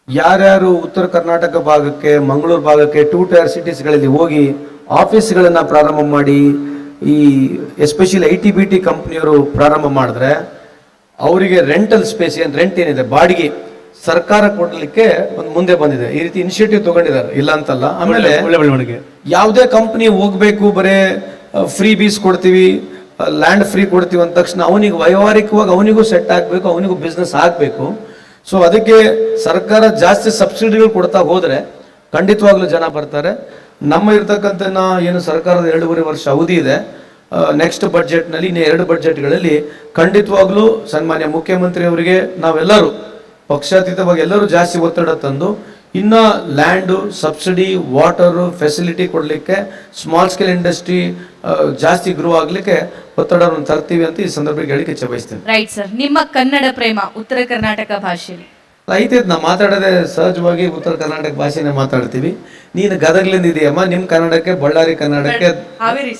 ಯಾರ್ಯಾರು ಉತ್ತರ ಕರ್ನಾಟಕ ಭಾಗಕ್ಕೆ ಮಂಗಳೂರು ಭಾಗಕ್ಕೆ ಟೂ ಟೈರ್ ಸಿಟೀಸ್ಗಳಲ್ಲಿ ಹೋಗಿ ಆಫೀಸ್ಗಳನ್ನು ಪ್ರಾರಂಭ ಮಾಡಿ ಈ especially I T B T ಕಂಪ್ನಿಯವರು ಪ್ರಾರಂಭ ಮಾಡಿದ್ರೆ ಅವರಿಗೆ ರೆಂಟಲ್ ಸ್ಪೇಸ್ ಏನು ರೆಂಟ್ ಏನಿದೆ ಬಾಡಿಗೆ ಸರ್ಕಾರ ಕೊಡಲಿಕ್ಕೆ ಒಂದು ಮುಂದೆ ಬಂದಿದೆ. ಈ ರೀತಿ ಇನಿಷಿಯೇಟಿವ್ ತಗೊಂಡಿದ್ದಾರೆ. ಇಲ್ಲ ಅಂತಲ್ಲ ಆಮೇಲೆ ಬೆಳವಣಿಗೆ. ಯಾವುದೇ ಕಂಪ್ನಿ ಹೋಗ್ಬೇಕು ಬರೇ ಫ್ರೀ ಬೀಸ್ ಕೊಡ್ತೀವಿ ಲ್ಯಾಂಡ್ ಫ್ರೀ ಕೊಡ್ತೀವಿ ಅಂದ ತಕ್ಷಣ ಅವನಿಗೆ ವೈವಾರಿಕವಾಗಿ ಅವನಿಗೂ ಸೆಟ್ ಆಗಬೇಕು ಅವನಿಗೂ ಬಿಸ್ನೆಸ್ ಆಗಬೇಕು. ಸೊ ಅದಕ್ಕೆ ಸರ್ಕಾರ ಜಾಸ್ತಿ ಸಬ್ಸಿಡಿಗಳು ಕೊಡ್ತಾ ಹೋದರೆ ಖಂಡಿತವಾಗ್ಲೂ ಜನ ಬರ್ತಾರೆ. ನಮ್ಮ ಇರ್ತಕ್ಕಂಥ ಏನು ಸರ್ಕಾರದ ಎರಡೂವರೆ ವರ್ಷ ಅವಧಿ ಇದೆ. ನೆಕ್ಸ್ಟ್ ಬಡ್ಜೆಟ್ನಲ್ಲಿ ಇನ್ನು ಎರಡು ಬಡ್ಜೆಟ್ಗಳಲ್ಲಿ ಖಂಡಿತವಾಗ್ಲೂ ಸನ್ಮಾನ್ಯ ಮುಖ್ಯಮಂತ್ರಿ ಅವರಿಗೆ ನಾವೆಲ್ಲರೂ ಪಕ್ಷಾತೀತವಾಗಿ ಎಲ್ಲರೂ ಜಾಸ್ತಿ ಒತ್ತಡ ತಂದು ಇನ್ನು ಲ್ಯಾಂಡು ಸಬ್ಸಿಡಿ ವಾಟರು ಫೆಸಿಲಿಟಿ ಕೊಡಲಿಕ್ಕೆ ಸ್ಮಾಲ್ ಸ್ಕೇಲ್ ಇಂಡಸ್ಟ್ರಿ ಜಾಸ್ತಿ ಗ್ರೋ ಆಗಲಿಕ್ಕೆ ಒತ್ತಡವನ್ನು ತರ್ತೀವಿ ಅಂತ ಈ ಸಂದರ್ಭಕ್ಕೆ ಹೇಳಿಕೆ ಇಚ್ಛೆ ಬಯಸ್ತೇನೆ. ರೈಟ್ ಸರ್ ನಿಮ್ಮ ಕನ್ನಡ ಪ್ರೇಮ ಉತ್ತರ ಕರ್ನಾಟಕ ಭಾಷೆಯಲ್ಲಿ. ಐತೆ ನಾವು ಮಾತಾಡೋದೇ ಸಹಜವಾಗಿ ಉತ್ತರ ಕರ್ನಾಟಕ ಭಾಷೆನೇ ಮಾತಾಡ್ತೀವಿ. ನೀನು ಗದಗ್ಲಿಂದ ಇದೆಯಮ್ಮ ನಿಮ್ಮ ಕನ್ನಡಕ್ಕೆ ಬಳ್ಳಾರಿ ಕನ್ನಡಕ್ಕೆ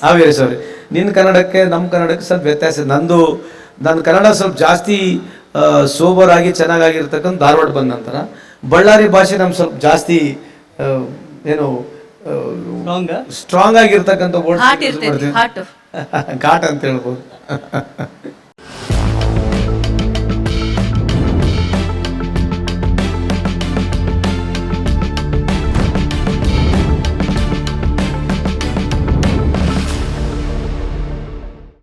ಹಾವೇರಿ ಸಾರಿ. ನಿನ್ನ ಕನ್ನಡಕ್ಕೆ ನಮ್ಮ ಕನ್ನಡಕ್ಕೆ ಸ್ವಲ್ಪ ವ್ಯತ್ಯಾಸ ಇದೆ. ನಂದು ನನ್ನ ಕನ್ನಡ ಸ್ವಲ್ಪ ಜಾಸ್ತಿ ಸೋಬರ್ ಆಗಿ ಚೆನ್ನಾಗಿರ್ತಕ್ಕಂಥ ಧಾರವಾಡ ಬಂದ ನಂತರ ಬಳ್ಳಾರಿ ಭಾಷೆ ನಮ್ಗೆ ಸ್ವಲ್ಪ ಜಾಸ್ತಿ ಏನು ಸ್ಟ್ರಾಂಗ್ ಆಗಿರ್ತಕ್ಕಂಥ ಘಾಟ್ ಅಂತ ಹೇಳ್ಬೋದು.